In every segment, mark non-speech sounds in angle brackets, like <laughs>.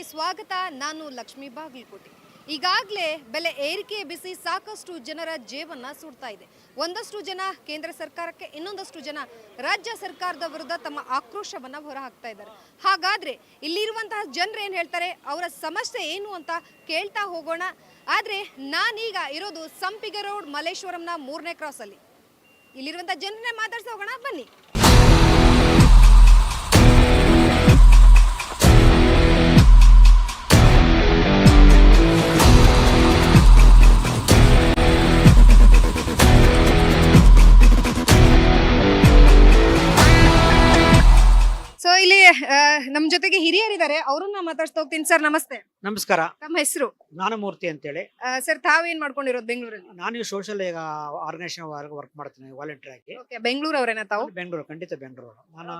ಸ್ವಾಗತ, ನಾನು ಲಕ್ಷ್ಮಿ ಬಾಗಲಕೋಟೆ. ಈಗಾಗಲೇ ಬೆಲೆ ಏರಿಕೆ ಬಿಸಿ ಸಾಕಷ್ಟು ಜನರ ಜೀವನ ಸುಡ್ತಾ ಇದೆ. ಒಂದಷ್ಟು ಜನ ಕೇಂದ್ರ ಸರ್ಕಾರಕ್ಕೆ, ಇನ್ನೊಂದಷ್ಟು ಜನ ರಾಜ್ಯ ಸರ್ಕಾರದ ವಿರುದ್ಧ ತಮ್ಮ ಆಕ್ರೋಶವನ್ನ ಹೊರಹಾಕ್ತಾ ಇದ್ದಾರೆ. ಹಾಗಾದ್ರೆ ಇಲ್ಲಿರುವಂತಹ ಜನರು ಏನು ಹೇಳ್ತಾರೆ? ಅವರ ಸಮಸ್ಯೆ ಏನು ಅಂತ ಕೇಳ್ತಾ ಹೋಗೋಣ. ಆದ್ರೆ ನಾನೀಗ ಇರೋದು ಸಂಪಿಗೆ ರೋಡ್ ಮಲ್ಲೇಶ್ವರಂನ ಮೂರನೇ ಕ್ರಾಸ್ ಅಲ್ಲಿ. ಇಲ್ಲಿರುವಂತಹ ಜನರನ್ನೇ ಮಾತಾಡ್ತಾ ಹೋಗೋಣ ಬನ್ನಿ. ನಮ್ ಜೊತೆಗೆ ಹಿರಿಯರಿದ್ದಾರೆ. ಅವ್ರನ್ನ ಮಾತಾಡ್ತಾ ಹೋಗ್ತೀನಿ. ಸರ್ ನಮಸ್ತೆ. ನಮಸ್ಕಾರ. ತಮ್ಮ ಹೆಸರು? ಜ್ಞಾನಮೂರ್ತಿ ಅಂತೇಳಿ. ಸರ್ ತಾವೇನ್ ಮಾಡ್ಕೊಂಡಿರೋದು ಬೆಂಗಳೂರಲ್ಲಿ? ನಾನು ಸೋಷಿಯಲ್ ಈಗ ಆರ್ಗನೈಸೇಷನ್ ವರ್ಕ್ ಮಾಡ್ತೀನಿ ವಾಲಂಟಿಯರ್ ಆಗಿ. ಬೆಂಗಳೂರು ಅವರೇನಾ ತಾವು? ಬೆಂಗಳೂರು ಖಂಡಿತ ಬೆಂಗಳೂರು. ನಾನು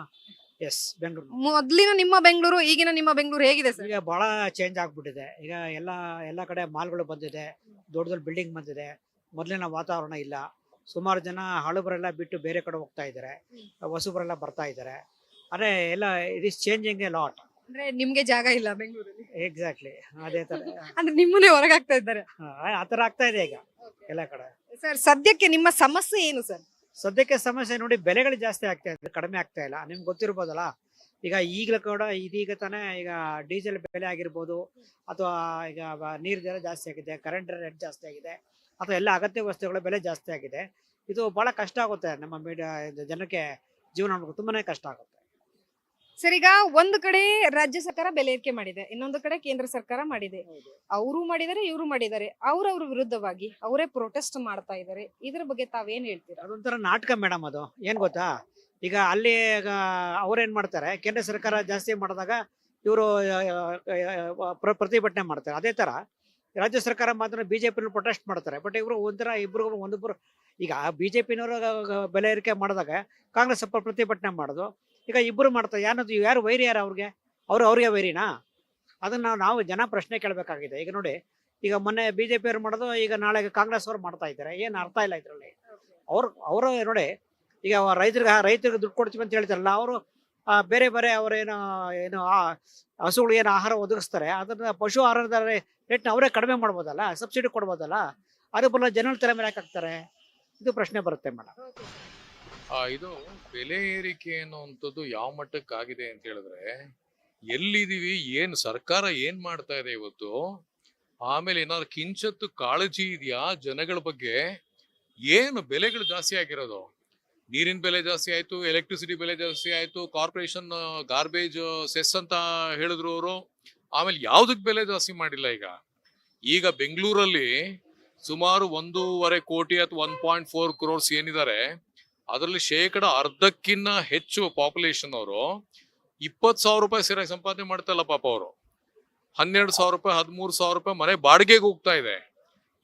ಎಸ್ ಬೆಂಗಳೂರು. ಮೊದ್ಲಿನ ನಿಮ್ಮ ಬೆಂಗಳೂರು ಈಗಿನ ನಿಮ್ಮ ಬೆಂಗಳೂರು ಹೇಗಿದೆ ಸರ್? ಈಗ ಬಹಳ ಚೇಂಜ್ ಆಗ್ಬಿಟ್ಟಿದೆ. ಈಗ ಎಲ್ಲ ಎಲ್ಲ ಕಡೆ ಮಾಲ್ಗಳು ಬಂದಿದೆ ದೊಡ್ಡ ದೊಡ್ಡ ಬಿಲ್ಡಿಂಗ್ ಬಂದಿದೆ. ಮೊದಲಿನ ವಾತಾವರಣ ಇಲ್ಲ. ಸುಮಾರು ಜನ ಹಳಬರೆಲ್ಲ ಬಿಟ್ಟು ಬೇರೆ ಕಡೆ ಹೋಗ್ತಾ ಇದ್ದಾರೆ. ಹೊಸಬರೆಲ್ಲ ಬರ್ತಾ ಇದ್ದಾರೆ. ಅದೇ ಎಲ್ಲ it is changing a lot ಅಂದ್ರೆ ನಿಮ್ಗೆ ಜಾಗ ಇಲ್ಲ ಬೆಂಗಳೂರಲ್ಲಿ. ಎಕ್ಸಾಕ್ಟ್ಲಿ ಅದೇ ತರ. <laughs> ಅಂದ್ರೆ ನಿಮ್ಮನ್ನೇ ಹೊರಗಾಗ್ತಾ ಇದ್ದಾರೆ. ಆ ತರ ಆಗ್ತಾ ಇದೆ ಈಗ ಎಲ್ಲ ಕಡೆ. ಸರ್ ಸದ್ಯಕ್ಕೆ ನಿಮ್ಮ ಸಮಸ್ಯೆ ಏನು ಸರ್ ಸದ್ಯಕ್ಕೆ ಸಮಸ್ಯೆ ನೋಡಿ ಬೆಲೆಗಳು ಜಾಸ್ತಿ ಆಗ್ತಾ ಇದೆ ಕಡಿಮೆ ಆಗ್ತಾ ಇಲ್ಲ. ನಿಮ್ಗೆ ಗೊತ್ತಿರ್ಬೋದಲ್ಲ? ಈಗ ಈಗಲೂ ಕೂಡ ಇದೀಗ ತಾನೇ ಈಗ ಡೀಸೆಲ್ ಬೆಲೆ ಆಗಿರ್ಬೋದು ಅಥವಾ ಈಗ ನೀರು ದರ ಜಾಸ್ತಿ ಆಗಿದೆ ಕರೆಂಟ್ ರೇಟ್ ಜಾಸ್ತಿ ಆಗಿದೆ ಅಥವಾ ಎಲ್ಲ ಅಗತ್ಯ ವಸ್ತುಗಳ ಬೆಲೆ ಜಾಸ್ತಿ ಆಗಿದೆ. ಇದು ಬಹಳ ಕಷ್ಟ ಆಗುತ್ತೆ ನಮ್ಮ ಮೀಡಿಯಾ ಜನಕ್ಕೆ ಜೀವನ ತುಂಬಾನೇ ಕಷ್ಟ ಆಗುತ್ತೆ. ಸರ್ ಈಗ ಒಂದು ಕಡೆ ರಾಜ್ಯ ಸರ್ಕಾರ ಬೆಲೆ ಏರಿಕೆ ಮಾಡಿದೆ ಇನ್ನೊಂದು ಕಡೆ ಕೇಂದ್ರ ಸರ್ಕಾರ ಮಾಡಿದೆ. ಅವರು ಮಾಡಿದ್ದಾರೆ ಇವರು ಮಾಡಿದ್ದಾರೆ ಅವ್ರವ್ರ ವಿರುದ್ಧವಾಗಿ ಅವರೇ ಪ್ರೊಟೆಸ್ಟ್ ಮಾಡ್ತಾ ಇದ್ದಾರೆ ಇದ್ರ ಬಗ್ಗೆ ತಾವೇನ್ ಹೇಳ್ತೀರಾ? ಅದೊಂಥರ ನಾಟಕ ಮೇಡಮ್ ಅದು. ಏನ್ ಗೊತ್ತಾ? ಈಗ ಅಲ್ಲಿ ಅವ್ರೇನ್ ಮಾಡ್ತಾರೆ ಕೇಂದ್ರ ಸರ್ಕಾರ ಜಾಸ್ತಿ ಮಾಡಿದಾಗ ಇವರು ಪ್ರತಿಭಟನೆ ಮಾಡ್ತಾರೆ. ಅದೇ ತರ ರಾಜ್ಯ ಸರ್ಕಾರ ಮಾತ್ರ ಬಿಜೆಪಿ ಪ್ರೊಟೆಸ್ಟ್ ಮಾಡ್ತಾರೆ. ಬಟ್ ಇವರು ಒಂಥರ ಇಬ್ರು ಒಂದಿಬ್ರು ಈಗ ಬಿಜೆಪಿನವರು ಬೆಲೆ ಏರಿಕೆ ಮಾಡಿದಾಗ ಕಾಂಗ್ರೆಸ್ ಸ್ವಲ್ಪ ಪ್ರತಿಭಟನೆ ಮಾಡೋದು. ಈಗ ಇಬ್ಬರು ಮಾಡ್ತಾರೆ. ಯಾರದು ಯಾರು ವೈರಿ ಯಾರು ಅವ್ರಿಗೆ? ಅವ್ರು ಅವ್ರಿಗೆ ವೈರಿನಾ? ಅದನ್ನ ನಾವು ಜನ ಪ್ರಶ್ನೆ ಕೇಳಬೇಕಾಗಿದೆ. ಈಗ ನೋಡಿ, ಈಗ ಮೊನ್ನೆ ಬಿಜೆಪಿ ಅವ್ರು ಮಾಡೋದು, ಈಗ ನಾಳೆ ಕಾಂಗ್ರೆಸ್ ಅವ್ರು ಮಾಡ್ತಾ ಇದ್ದಾರೆ. ಏನು ಅರ್ಥ ಇಲ್ಲ ಇದರಲ್ಲಿ. ಅವ್ರು, ಅವರು ನೋಡಿ, ಈಗ ರೈತರಿಗೆ ರೈತರಿಗೆ ದುಡ್ಡು ಕೊಡ್ತೀವಿ ಅಂತ ಹೇಳ್ತಾರಲ್ಲ, ಅವರು ಬೇರೆ ಬೇರೆ ಅವರೇನು ಏನು ಹಸುಗಳಿಗೆ ಏನು ಆಹಾರ ಒದಗಿಸ್ತಾರೆ. ಅದನ್ನ ಪಶು ಆಹಾರದ ರೇಟ್ನ ಅವರೇ ಕಡಿಮೆ ಮಾಡ್ಬೋದಲ್ಲ, ಸಬ್ಸಿಡಿ ಕೊಡ್ಬೋದಲ್ಲ ಅದ್ರ ಬರಲ್ಲ ಜನರ ತಲೆ ಮೇಲೆ ಹಾಕ್ತಾರೆ? ಇದು ಪ್ರಶ್ನೆ ಬರುತ್ತೆ ಮೇಡಮ್ ಇದು ಬೆಲೆ ಏರಿಕೆ ಅನ್ನುವಂಥದ್ದು ಯಾವ ಮಟ್ಟಕ್ಕಾಗಿದೆ ಅಂತ ಹೇಳಿದ್ರೆ ಎಲ್ಲಿದೀವಿ ಏನ್ ಸರ್ಕಾರ ಏನ್ ಮಾಡ್ತಾ ಇದೆ ಇವತ್ತು, ಆಮೇಲೆ ಏನಾದ್ರು ಕಿಂಚತ್ತು ಕಾಳಜಿ ಇದೆಯಾ ಜನಗಳ ಬಗ್ಗೆ, ಏನು ಬೆಲೆಗಳು ಜಾಸ್ತಿ ಆಗಿರೋದು? ನೀರಿನ ಬೆಲೆ ಜಾಸ್ತಿ ಆಯ್ತು ಎಲೆಕ್ಟ್ರಿಸಿಟಿ ಬೆಲೆ ಜಾಸ್ತಿ ಆಯ್ತು ಕಾರ್ಪೊರೇಷನ್ ಗಾರ್ಬೇಜ್ ಸೆಸ್ ಅಂತ ಹೇಳಿದ್ರು ಅವರು, ಆಮೇಲೆ ಯಾವ್ದಕ್ ಬೆಲೆ ಜಾಸ್ತಿ ಮಾಡಿಲ್ಲ ಈಗ? ಈಗ ಬೆಂಗಳೂರಲ್ಲಿ ಸುಮಾರು ಒಂದೂವರೆ ಕೋಟಿ ಅಥವಾ ಒನ್ ಪಾಯಿಂಟ್ ಫೋರ್ ಕ್ರೋರ್ಸ್ ಏನಿದ್ದಾರೆ ಅದರಲ್ಲಿ ಶೇಕಡ ಅರ್ಧಕ್ಕಿನ್ನ ಹೆಚ್ಚು ಪಾಪ್ಯುಲೇಷನ್ ಅವರು ಇಪ್ಪತ್ತು ಸಾವಿರ ರೂಪಾಯಿ ಸರಿಯಾಗಿ ಸಂಪಾದನೆ ಮಾಡ್ತಲ್ಲ ಪಾಪ ಅವರು. ಹನ್ನೆರಡು ಸಾವಿರ ರೂಪಾಯಿ ಹದಿಮೂರು ಸಾವಿರ ರೂಪಾಯಿ ಮನೆ ಬಾಡಿಗೆಗೆ ಹೋಗ್ತಾ ಇದೆ.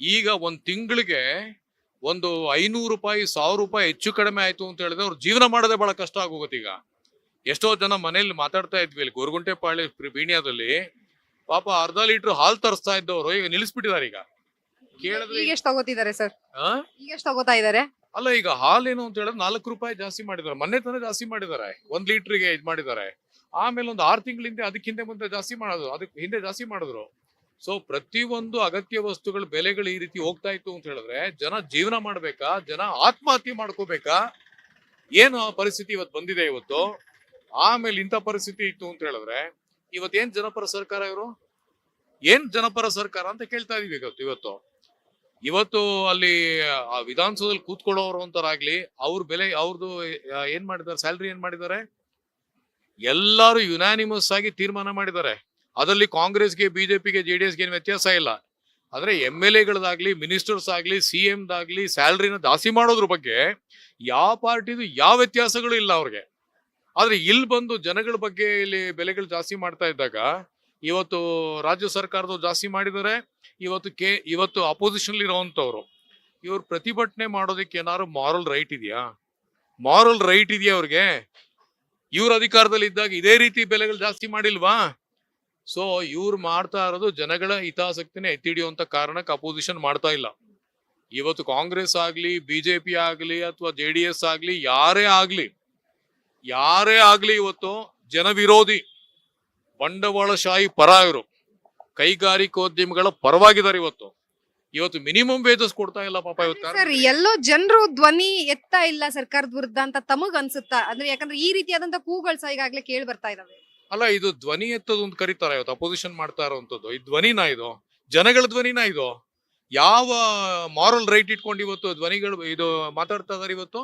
ಈಗ ಒಂದ್ ತಿಂಗಳಿಗೆ ಒಂದು ಐನೂರು ರೂಪಾಯಿ ಸಾವಿರ ರೂಪಾಯಿ ಹೆಚ್ಚು ಕಡಿಮೆ ಆಯ್ತು ಅಂತ ಹೇಳಿದ್ರೆ ಅವ್ರು ಜೀವನ ಮಾಡೋದೇ ಬಹಳ ಕಷ್ಟ ಆಗೋಗುತ್ತೆ ಈಗ. ಎಷ್ಟೋ ಜನ ಮನೇಲಿ ಮಾತಾಡ್ತಾ ಇದ್ವಿ ಇಲ್ಲಿ ಗೋರ್ಗುಂಟೆ ಪಾಳಿ ಬೀಣಿಯಾದಲ್ಲಿ ಪಾಪ ಅರ್ಧ ಲೀಟರ್ ಹಾಲು ತರಿಸ್ತಾ ಇದ್ದವರು ಈಗ ನಿಲ್ಲಿಸ್ಬಿಟ್ಟಿದ್ದಾರೆ ಈಗ. ಕೇಳಿದ್ರೆ ಈಗ ಎಷ್ಟು ತಗೋತಿದ್ದಾರೆ ಸರ್? ಈಗ ಎಷ್ಟು ತಗೋತಾ ಇದ್ದಾರೆ? ಅಲ್ಲ, ಈಗ ಹಾಲೇನು ಅಂತ ಹೇಳಿದ್ರೆ ನಾಲ್ಕು ರೂಪಾಯಿ ಜಾಸ್ತಿ ಮಾಡಿದ್ದಾರೆ. ಮೊನ್ನೆ ತಾನೇ ಜಾಸ್ತಿ ಮಾಡಿದ್ದಾರೆ. ಒಂದ್ ಲೀಟರ್ಗೆ ಇದು ಮಾಡಿದ್ದಾರೆ. ಆಮೇಲೆ ಒಂದು ಆರು ತಿಂಗಳಿಂದ ಅದಕ್ಕೆ ಹಿಂದೆ ಮುಂದೆ ಜಾಸ್ತಿ ಮಾಡೋದು. ಅದಕ್ಕೆ ಹಿಂದೆ ಜಾಸ್ತಿ ಮಾಡಿದ್ರು. ಸೊ ಪ್ರತಿಯೊಂದು ಅಗತ್ಯ ವಸ್ತುಗಳ, ಬೆಲೆಗಳು ಈ ರೀತಿ ಹೋಗ್ತಾ ಇತ್ತು ಅಂತ ಹೇಳಿದ್ರೆ ಜನ ಜೀವನ ಮಾಡ್ಬೇಕಾ? ಜನ ಆತ್ಮಹತ್ಯೆ ಮಾಡ್ಕೋಬೇಕಾ? ಏನು ಪರಿಸ್ಥಿತಿ ಇವತ್ತು ಬಂದಿದೆ ಇವತ್ತು? ಆಮೇಲೆ ಇಂಥ ಪರಿಸ್ಥಿತಿ ಇತ್ತು ಅಂತ ಹೇಳಿದ್ರೆ ಇವತ್ತೇನ್ ಜನಪರ ಸರ್ಕಾರ ಇವರು? ಏನ್ ಜನಪರ ಸರ್ಕಾರ ಅಂತ ಕೇಳ್ತಾ ಇದೀವಿ ಇವತ್ತು. ಇವತ್ತು ಅಲ್ಲಿ ವಿಧಾನಸೌಧದಲ್ಲಿ ಕೂತ್ಕೊಳ್ಳೋರು ಅಂತಾರಾಗ್ಲಿ, ಅವ್ರ ಬೆಲೆ ಅವ್ರದ್ದು ಏನ್ ಮಾಡಿದ್ದಾರೆ, ಸ್ಯಾಲ್ರಿ ಏನ್ ಮಾಡಿದ್ದಾರೆ? ಎಲ್ಲಾರು ಯುನಾನಿಮಸ್ ಆಗಿ ತೀರ್ಮಾನ ಮಾಡಿದ್ದಾರೆ. ಅದರಲ್ಲಿ ಕಾಂಗ್ರೆಸ್ಗೆ, ಬಿಜೆಪಿಗೆ, ಜೆ ಡಿ ಎಸ್ಗೆ ಏನು ವ್ಯತ್ಯಾಸ ಇಲ್ಲ. ಆದ್ರೆ ಎಂ ಎಲ್ ಎಗಳದಾಗ್ಲಿ, ಮಿನಿಸ್ಟರ್ಸ್ ಆಗ್ಲಿ, ಸಿ ದಾಗ್ಲಿ ಸ್ಯಾಲ್ರಿನ ದಾಸಿ ಮಾಡೋದ್ರ ಬಗ್ಗೆ ಯಾವ ಪಾರ್ಟಿದು ಯಾವ ವ್ಯತ್ಯಾಸಗಳು ಇಲ್ಲ ಅವ್ರಿಗೆ. ಆದ್ರೆ ಇಲ್ಲಿ ಬಂದು ಜನಗಳ ಬಗ್ಗೆ ಇಲ್ಲಿ ಬೆಲೆಗಳು ಜಾಸ್ತಿ ಮಾಡ್ತಾ ಇದ್ದಾಗ ಇವತ್ತು ರಾಜ್ಯ ಸರ್ಕಾರದವ್ರು ಜಾಸ್ತಿ ಮಾಡಿದರೆ ಇವತ್ತು ಕೆ, ಇವತ್ತು ಅಪೋಸಿಷನ್ ಇರೋವಂಥವ್ರು. ಇವ್ರು ಪ್ರತಿಭಟನೆ ಮಾಡೋದಕ್ಕೆ ಏನಾದ್ರು ಮಾರಲ್ ರೈಟ್ ಇದೆಯಾ? ಮಾರಲ್ ರೈಟ್ ಇದೆಯಾ ಅವ್ರಿಗೆ? ಇವ್ರ ಅಧಿಕಾರದಲ್ಲಿ ಇದ್ದಾಗ ಇದೇ ರೀತಿ ಬೆಲೆಗಳು ಜಾಸ್ತಿ ಮಾಡಿಲ್ವಾ? ಸೊ ಇವ್ರು ಮಾಡ್ತಾ ಇರೋದು ಜನಗಳ ಹಿತಾಸಕ್ತಿನೇ ಎತ್ತಿ ಹಿಡಿಯುವಂತ ಕಾರಣಕ್ಕೆ ಅಪೋಸಿಷನ್ ಮಾಡ್ತಾ ಇಲ್ಲ. ಇವತ್ತು ಕಾಂಗ್ರೆಸ್ ಆಗ್ಲಿ, ಬಿಜೆಪಿ ಆಗ್ಲಿ ಅಥವಾ ಜೆ ಡಿ ಎಸ್ ಆಗ್ಲಿ, ಯಾರೇ ಆಗ್ಲಿ ಯಾರೇ ಆಗ್ಲಿ ಇವತ್ತು ಜನ ವಿರೋಧಿ. ಬಂಡವಾಳಶಾಹಿ ಪರ ಇವರು ಕೈಗಾರಿಕೋದ್ಯಮಿಗಳ ಪರವಾಗಿದ್ದಾರೆ ಇವತ್ತು. ಇವತ್ತು ಮಿನಿಮಮ್ ವೇಜಸ್ ಕೊಡ್ತಾ ಇಲ್ಲ ಪಾಪ ಇವತ್ತು ಸರ್ ಎಲ್ಲೋ ಜನರು ಧ್ವನಿ ಎತ್ತಾ ಇಲ್ಲ ಸರ್ಕಾರದ ವಿರುದ್ಧ ಅಂತ ತಮಗ್ ಅನ್ಸುತ್ತಾ? ಅಂದ್ರೆ ಯಾಕಂದ್ರೆ ಈ ರೀತಿಯಾದಂತ ಕೂಗಳು ಸಹ ಈಗಾಗಲೇ ಕೇಳಿ ಬರ್ತಾ ಇದಾವೆ. ಅಲ್ಲ ಇದು ಧ್ವನಿ ಎತ್ತದ ಅಂತ ಕರೀತಾರೆ ಇವತ್ತು ಅಪೋಸಿಷನ್ ಮಾಡ್ತಾ ಇರುವಂತದ್ದು. ಈ ಧ್ವನಿನ ಇದು? ಜನಗಳ ಧ್ವನಿನ ಇದು? ಯಾವ ಮಾರಲ್ ರೈಟ್ ಇಟ್ಕೊಂಡು ಇವತ್ತು ಧ್ವನಿಗಳು ಇದು ಮಾತಾಡ್ತಾ ಇದಾರೆ ಇವತ್ತು?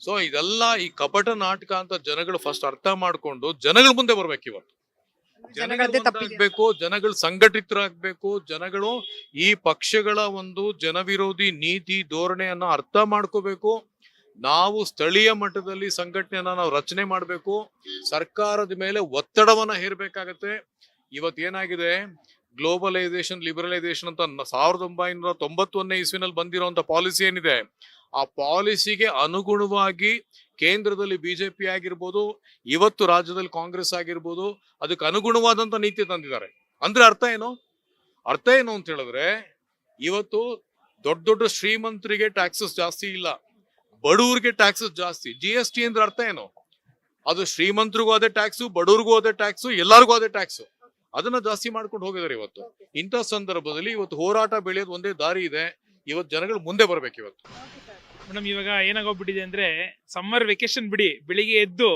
ಸೊ ಇದೆಲ್ಲ ಈ ಕಪಟ ನಾಟಕ ಅಂತ ಜನಗಳು ಫಸ್ಟ್ ಅರ್ಥ ಮಾಡ್ಕೊಂಡು ಜನಗಳ ಮುಂದೆ ಬರ್ಬೇಕು ಇವತ್ತು. ಜನಗಳದ್ದೇ ತಪ್ಪಿದೆ ಒಂದಾಗ್ಬೇಕು ಜನಗಳು ಸಂಘಟಿತರಾಗಬೇಕು ಜನಗಳು ಈ ಪಕ್ಷಗಳ ಒಂದು ಜನವಿರೋಧಿ ನೀತಿ ಧೋರಣೆಯನ್ನ ಅರ್ಥ ಮಾಡ್ಕೋಬೇಕು. ನಾವು ಸ್ಥಳೀಯ ಮಟ್ಟದಲ್ಲಿ ಸಂಘಟನೆಯನ್ನ ನಾವು ರಚನೆ ಮಾಡಬೇಕು. ಸರ್ಕಾರದ ಮೇಲೆ ಒತ್ತಡವನ್ನ ಹೇರ್ಬೇಕಾಗತ್ತೆ. ಇವತ್ತು ಏನಾಗಿದೆ? ಗ್ಲೋಬಲೈಸೇಷನ್ ಲಿಬರಲೈಸೇಷನ್ ಅಂತ ಸಾವಿರದ ಒಂಬೈನೂರ ತೊಂಬತ್ತೊಂದನೇ ಇಸ್ವಿನಲ್ಲಿ ಬಂದಿರುವಂತ ಪಾಲಿಸಿ ಏನಿದೆ? ಆ ಪಾಲಿಸಿಗೆ ಅನುಗುಣವಾಗಿ ಕೇಂದ್ರದಲ್ಲಿ ಬಿಜೆಪಿ ಆಗಿರ್ಬೋದು, ಇವತ್ತು ರಾಜ್ಯದಲ್ಲಿ ಕಾಂಗ್ರೆಸ್ ಆಗಿರ್ಬೋದು, ಅದಕ್ಕೆ ಅನುಗುಣವಾದಂತ ನೀತಿ ತಂದಿದ್ದಾರೆ. ಅಂದ್ರೆ ಅರ್ಥ ಏನು? ಅರ್ಥ ಏನು ಅಂತ ಹೇಳಿದ್ರೆ, ಇವತ್ತು ದೊಡ್ಡ ದೊಡ್ಡ ಶ್ರೀಮಂತರಿಗೆ ಟ್ಯಾಕ್ಸಸ್ ಜಾಸ್ತಿ ಇಲ್ಲ. ಬಡವರಿಗೆ ಟ್ಯಾಕ್ಸಸ್ ಜಾಸ್ತಿ. ಜಿ ಎಸ್ ಟಿ ಅಂದ್ರೆ ಅರ್ಥ ಏನು? ಅದು ಶ್ರೀಮಂತರಿಗೂ ಅದೇ ಟ್ಯಾಕ್ಸು ಬಡವ್ರಿಗೂ ಅದೇ ಟ್ಯಾಕ್ಸು ಎಲ್ಲರಿಗೂ ಅದೇ ಟ್ಯಾಕ್ಸು ಅದನ್ನ ಜಾಸ್ತಿ ಮಾಡ್ಕೊಂಡು ಹೋಗಿದ್ದಾರೆ ಇವತ್ತು. ಇಂಥ ಸಂದರ್ಭದಲ್ಲಿ ಇವತ್ತು ಹೋರಾಟ ಬೆಳೆಯೋದು ಒಂದೇ ದಾರಿ ಇದೆ. ಇವತ್ತು ಜನಗಳು ಮುಂದೆ ಬರಬೇಕು ಇವತ್ತು. ಮೇಡಮ್, ಇವಾಗ ಏನಾಗೋಗ್ಬಿಟ್ಟಿದೆ ಅಂದ್ರೆ ಸಮ್ಮರ್ ವೆಕೇಶನ್ ಬಿಡಿ, ಬೆಳಿಗ್ಗೆ ಎದ್ದು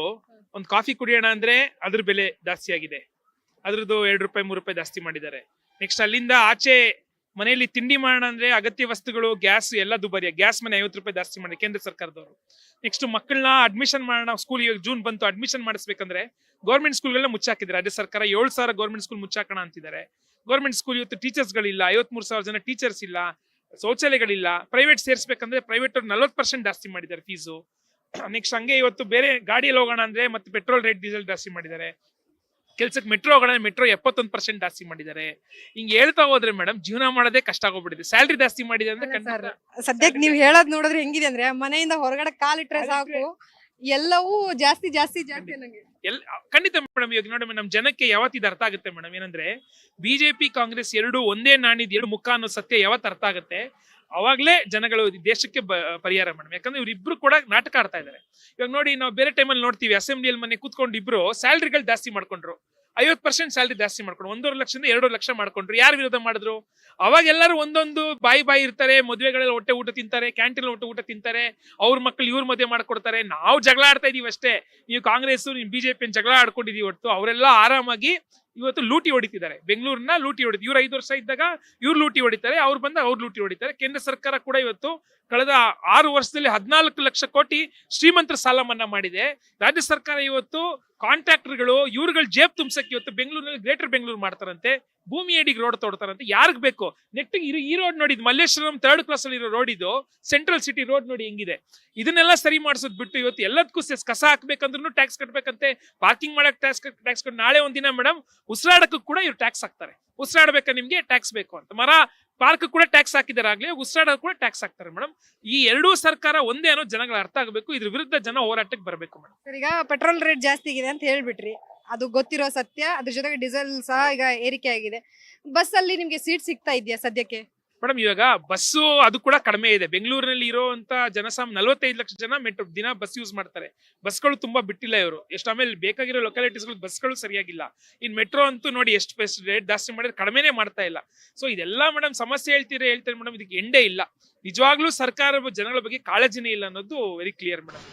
ಒಂದು ಕಾಫಿ ಕುಡಿಯೋಣ ಅಂದ್ರೆ ಅದ್ರ ಬೆಲೆ ಜಾಸ್ತಿ ಆಗಿದೆ. ಅದ್ರದ್ದು ಎರಡು ರೂಪಾಯಿ, ಮೂರು ರೂಪಾಯಿ ಜಾಸ್ತಿ ಮಾಡಿದ್ದಾರೆ. ನೆಕ್ಸ್ಟ್ ಅಲ್ಲಿಂದ ಆಚೆ ಮನೆಯಲ್ಲಿ ತಿಂಡಿ ಮಾಡೋಣ ಅಂದ್ರೆ ಅಗತ್ಯ ವಸ್ತುಗಳು, ಗ್ಯಾಸ್ ಎಲ್ಲ ದುಬಾರಿ. ಗ್ಯಾಸ್ ಮನೆ ಐವತ್ತು ರೂಪಾಯಿ ಜಾಸ್ತಿ ಮಾಡಿ ಕೇಂದ್ರ ಸರ್ಕಾರದವರು. ನೆಕ್ಸ್ಟ್ ಮಕ್ಕಳನ್ನ ಅಡ್ಮಿಷನ್ ಮಾಡೋಣ. ಸ್ಕೂಲ್ ಇವಾಗ ಜೂನ್ ಬಂತು ಅಡ್ಮಿಷನ್ ಮಾಡಿಸ್ಬೇಕಂದ್ರೆ ಗೌರ್ಮೆಂಟ್ ಸ್ಕೂಲ್ಗೆಲ್ಲ ಮುಚ್ಚಾಕಿದ್ದಾರೆ ರಾಜ್ಯ ಸರ್ಕಾರ ಏಳು ಸಾವಿರ ಗೌರ್ಮೆಂಟ್ ಸ್ಕೂಲ್ ಮುಚ್ಚಾಕೋಣ ಅಂತಿದ್ದಾರೆ. ಗೌರ್ಮೆಂಟ್ ಸ್ಕೂಲ್ ಇವತ್ತು ಟೀಚರ್ಸ್ಗಳಿಲ್ಲ ಐವತ್ಮೂರು ಸಾವಿರ ಜನ ಟೀಚರ್ಸ್ ಇಲ್ಲ. ಶೌಚಾಲಯಗಳಿಲ್ಲ ಪ್ರೈವೇಟ್ ಸೇರಿಸ್ಬೇಕಂದ್ರೆ ಪ್ರೈವೇಟ್ ಅವ್ರು ನಲ್ವತ್ತು ಪರ್ಸೆಂಟ್ ಜಾಸ್ತಿ ಮಾಡಿದ್ದಾರೆ ಫೀಸು ನೆಕ್ಸ್ಟ್ ಹಂಗೆ ಇವತ್ತು ಬೇರೆ ಗಾಡಿಯಲ್ಲಿ ಹೋಗೋಣ ಅಂದ್ರೆ ಮತ್ತೆ ಪೆಟ್ರೋಲ್ ರೇಟ್ ಡೀಸೆಲ್ ಜಾಸ್ತಿ ಮಾಡಿದ್ದಾರೆ. ಕೆಲ್ಸಕ್ಕೆ ಮೆಟ್ರೋ ಹೋಗೋಣ ಮೆಟ್ರೋ ಎಪ್ಪತ್ತೊಂದು ಪರ್ಸೆಂಟ್ ಜಾಸ್ತಿ ಮಾಡಿದ್ದಾರೆ. ಹಿಂಗೆ ಹೇಳ್ತಾ ಹೋದ್ರೆ ಮೇಡಮ್ ಜೀವನ ಮಾಡೋದೇ ಕಷ್ಟ ಆಗೋಗ್ಬಿಟ್ಟಿದೆ. ಸ್ಯಾಲ್ರಿ ಜಾಸ್ತಿ ಮಾಡಿದೆ ಅಂದ್ರೆ ಸದ್ಯಕ್ಕೆ ನೀವು ಹೇಳೋದ್ ನೋಡಿದ್ರೆ ಹೆಂಗಿದೆ ಅಂದ್ರೆ ಮನೆಯಿಂದ ಹೊರಗಡೆ ಕಾಲಿಟ್ರೆ ಸಾಕು ಎಲ್ಲವೂ ಜಾಸ್ತಿ ಜಾಸ್ತಿ ಜಾಸ್ತಿ ಅನ್ನಂಗೆ. ಎಲ್, ಖಂಡಿತ ಮೇಡಮ್ ಇವಾಗ ನೋಡಿ ನಮ್ ಜನಕ್ಕೆ ಯಾವತ್ತು ಇದು ಅರ್ಥ ಆಗುತ್ತೆ ಮೇಡಮ್ ಏನಂದ್ರೆ ಬಿಜೆಪಿ ಕಾಂಗ್ರೆಸ್ ಎರಡು ಒಂದೇ ನಾಣಿದ್ ಎರಡು ಮುಖ ಅನ್ನೋ ಸತ್ಯ ಯಾವತ್ತು ಅರ್ಥ ಆಗುತ್ತೆ? ಅವಾಗ್ಲೇ ಜನಗಳು ದೇಶಕ್ಕೆ ಪರಿಹಾರ ಮೇಡಮ್ ಯಾಕಂದ್ರೆ ಇವ್ರಿಬ್ರು ಕೂಡ ನಾಟಕ ಆಡ್ತಾ ಇದ್ದಾರೆ ಇವಾಗ ನೋಡಿ, ನಾವು ಬೇರೆ ಟೈಮಲ್ಲಿ ನೋಡ್ತೀವಿ ಅಸೆಂಬ್ಲಿಯಲ್ಲಿ ಮನೆ ಕೂತ್ಕೊಂಡು ಇಬ್ರು ಸ್ಯಾಲ್ರಿಗಳು ಜಾಸ್ತಿ ಮಾಡ್ಕೊಂಡ್ರು. ಐವತ್ ಪರ್ಸೆಂಟ್ ಸ್ಯಾಲ್ರಿ ಜಾಸ್ತಿ ಮಾಡ್ಕೊಂಡು ಒಂದೂವರೆ ಲಕ್ಷದಿಂದ ಎರಡು ಲಕ್ಷ ಮಾಡ್ಕೊಂಡ್ರು. ಯಾರು ವಿರೋಧ ಮಾಡಿದ್ರು? ಅವಾಗ ಎಲ್ಲರೂ ಒಂದೊಂದು ಬಾಯಿ ಬಾಯಿ ಇರ್ತಾರೆ, ಮದುವೆಗಳಲ್ಲಿ ಹೊಟ್ಟೆ ಊಟ ತಿಂತಾರೆ ಕ್ಯಾಂಟೀನ್ ಹೊಟ್ಟೆ ಊಟ ತಿಂತಾರೆ, ಅವ್ರ ಮಕ್ಳು ಇವ್ರ ಮದುವೆ ಮಾಡ್ಕೊಡ್ತಾರೆ. ನಾವು ಜಗಳ ಆಡ್ತಾ ಇದೀವಿ ಅಷ್ಟೇ. ನೀವು ಕಾಂಗ್ರೆಸ್, ನೀವು ಬಿಜೆಪಿ ಜಗಳ ಆಡ್ಕೊಂಡಿದೀವಿ ಹೊರತು ಅವರೆಲ್ಲ ಆರಾಮಾಗಿ ಇವತ್ತು ಲೂಟಿ ಹೊಡಿತಿದ್ದಾರೆ. ಬೆಂಗಳೂರಿನ ಲೂಟಿ ಹೊಡಿತು ಇವ್ರು ಐದು ವರ್ಷ ಇದ್ದಾಗ ಇವ್ರು ಲೂಟಿ ಹೊಡಿತಾರೆ, ಅವ್ರು ಬಂದಾಗ ಅವ್ರು ಲೂಟಿ ಹೊಡಿತಾರೆ. ಕೇಂದ್ರ ಸರ್ಕಾರ ಕೂಡ ಇವತ್ತು ಕಳೆದ ಆರು ವರ್ಷದಲ್ಲಿ ಹದಿನಾಲ್ಕು ಲಕ್ಷ ಕೋಟಿ ಶ್ರೀಮಂತರ ಸಾಲ ಮನ್ನಾ ಮಾಡಿದೆ. ರಾಜ್ಯ ಸರ್ಕಾರ ಇವತ್ತು ಕಾಂಟ್ರಾಕ್ಟರ್ಗಳು ಇವ್ರುಗಳು ಜೇಬ್ ತುಂಬಿಸಕ್ಕೆ ಇವತ್ತು ಬೆಂಗಳೂರಿನಲ್ಲಿ ಗ್ರೇಟರ್ ಬೆಂಗಳೂರು ಮಾಡ್ತಾರಂತೆ, ಭೂಮಿ ಅಡಿಗೆ ರೋಡ್ ತೋಡ್ತಾರಂತೆ, ಯಾರಿಗೆ ಬೇಕು? ನೆಟ್ ಈ ರೋಡ್ ನೋಡಿ ಮಲ್ಲೇಶ್ವರಂ ಥರ್ಡ್ ಕ್ಲಾಸ್ ಅಲ್ಲಿ ಇರೋ ರೋಡ್ ಇದು ಸೆಂಟ್ರಲ್ ಸಿಟಿ ರೋಡ್ ನೋಡಿ ಹೆಂಗಿದೆ. ಇದನ್ನೆಲ್ಲ ಸರಿ ಮಾಡಿಸೋದು ಬಿಟ್ಟು ಇವತ್ತು ಎಲ್ಲದಕ್ಕೂ ಸೆಸ್ ಕಸ ಹಾಕ್ಬೇಕಂದ್ರೂ ಟ್ಯಾಕ್ಸ್ ಕಟ್ಬೇಕಂತೆ ಪಾರ್ಕಿಂಗ್ ಮಾಡಕ್ ಟ್ಯಾಕ್ಸ್ ಟ್ಯಾಕ್ಸ್ ಕಟ್, ನಾಳೆ ಒಂದಿನ ಮೇಡಮ್ ಉಸಿರಾಡಕ್ಕೂ ಕೂಡ ಇವ್ರು ಟ್ಯಾಕ್ಸ್ ಹಾಕ್ತಾರೆ. ಉಸಿರಾಡ್ಬೇಕು ನಿಮ್ಗೆ? ಟ್ಯಾಕ್ಸ್ ಬೇಕು ಅಂತ. ಮರ ಪಾರ್ಕ್ ಕೂಡ ಟ್ಯಾಕ್ಸ್ ಹಾಕಿದಾರಾಗ್ಲಿ, ಉಸಿರಾಡೋ ಕೂಡ ಟ್ಯಾಕ್ಸ್ ಹಾಕ್ತಾರೆ ಮೇಡಮ್ ಈ ಎರಡೂ ಸರ್ಕಾರ ಒಂದೇ ಅನ್ನೋ ಜನಗಳ ಅರ್ಥ ಆಗಬೇಕು, ಇದ್ರ ವಿರುದ್ಧ ಜನ ಹೋರಾಟಕ್ಕೆ ಬರಬೇಕು ಮೇಡಮ್ ಸರ್, ಈಗ ಪೆಟ್ರೋಲ್ ರೇಟ್ ಜಾಸ್ತಿ ಆಗಿದೆ ಅಂತ ಹೇಳ್ಬಿಟ್ರಿ. ಅದು ಗೊತ್ತಿರೋ ಸತ್ಯ, ಅದ್ರ ಜೊತೆಗೆ ಡೀಸೆಲ್ ಸಹ ಈಗ ಏರಿಕೆ ಆಗಿದೆ. ಬಸ್ ಅಲ್ಲಿ ನಿಮ್ಗೆ ಸೀಟ್ ಸಿಗ್ತಾ ಇದೆಯಾ ಸದ್ಯಕ್ಕೆ? ಮೇಡಮ್ ಇವಾಗ ಬಸ್ಸು ಅದು ಕೂಡ ಕಡಿಮೆ ಇದೆ. ಬೆಂಗಳೂರಿನಲ್ಲಿ ಇರುವಂತ ಜನಸಾಮ್ ನಲವತ್ತೈದು ಲಕ್ಷ ಜನ ಮೆಟ್ರೋ ದಿನ ಬಸ್ ಯೂಸ್ ಮಾಡ್ತಾರೆ. ಬಸ್ಗಳು ತುಂಬಾ ಬಿಟ್ಟಿಲ್ಲ ಇವರು. ಎಷ್ಟು ಆಮೇಲೆ ಬೇಕಾಗಿರೋ ಲೊಕ್ಯಾಲಿಟೀಸ್ಗಳು ಬಸ್ಗಳು ಸರಿಯಾಗಿಲ್ಲ. ಇನ್ ಮೆಟ್ರೋ ಅಂತೂ ನೋಡಿ ಎಷ್ಟು ರೇಟ್ ಜಾಸ್ತಿ ಮಾಡಿದ್ರೆ ಕಡಿಮೆನೇ ಮಾಡ್ತಾ ಇಲ್ಲ. ಸೊ ಇದೆಲ್ಲ ಮೇಡಮ್ ಸಮಸ್ಯೆ ಹೇಳ್ತೀರಾ ಹೇಳ್ತಾರೆ ಮೇಡಮ್ ಇದಕ್ಕೆ ಎಂಡೇ ಇಲ್ಲ. ನಿಜವಾಗ್ಲೂ ಸರ್ಕಾರ ಜನಗಳ ಬಗ್ಗೆ ಕಾಳಜಿನೇ ಇಲ್ಲ ಅನ್ನೋದು ವೆರಿ ಕ್ಲಿಯರ್ ಮೇಡಮ್.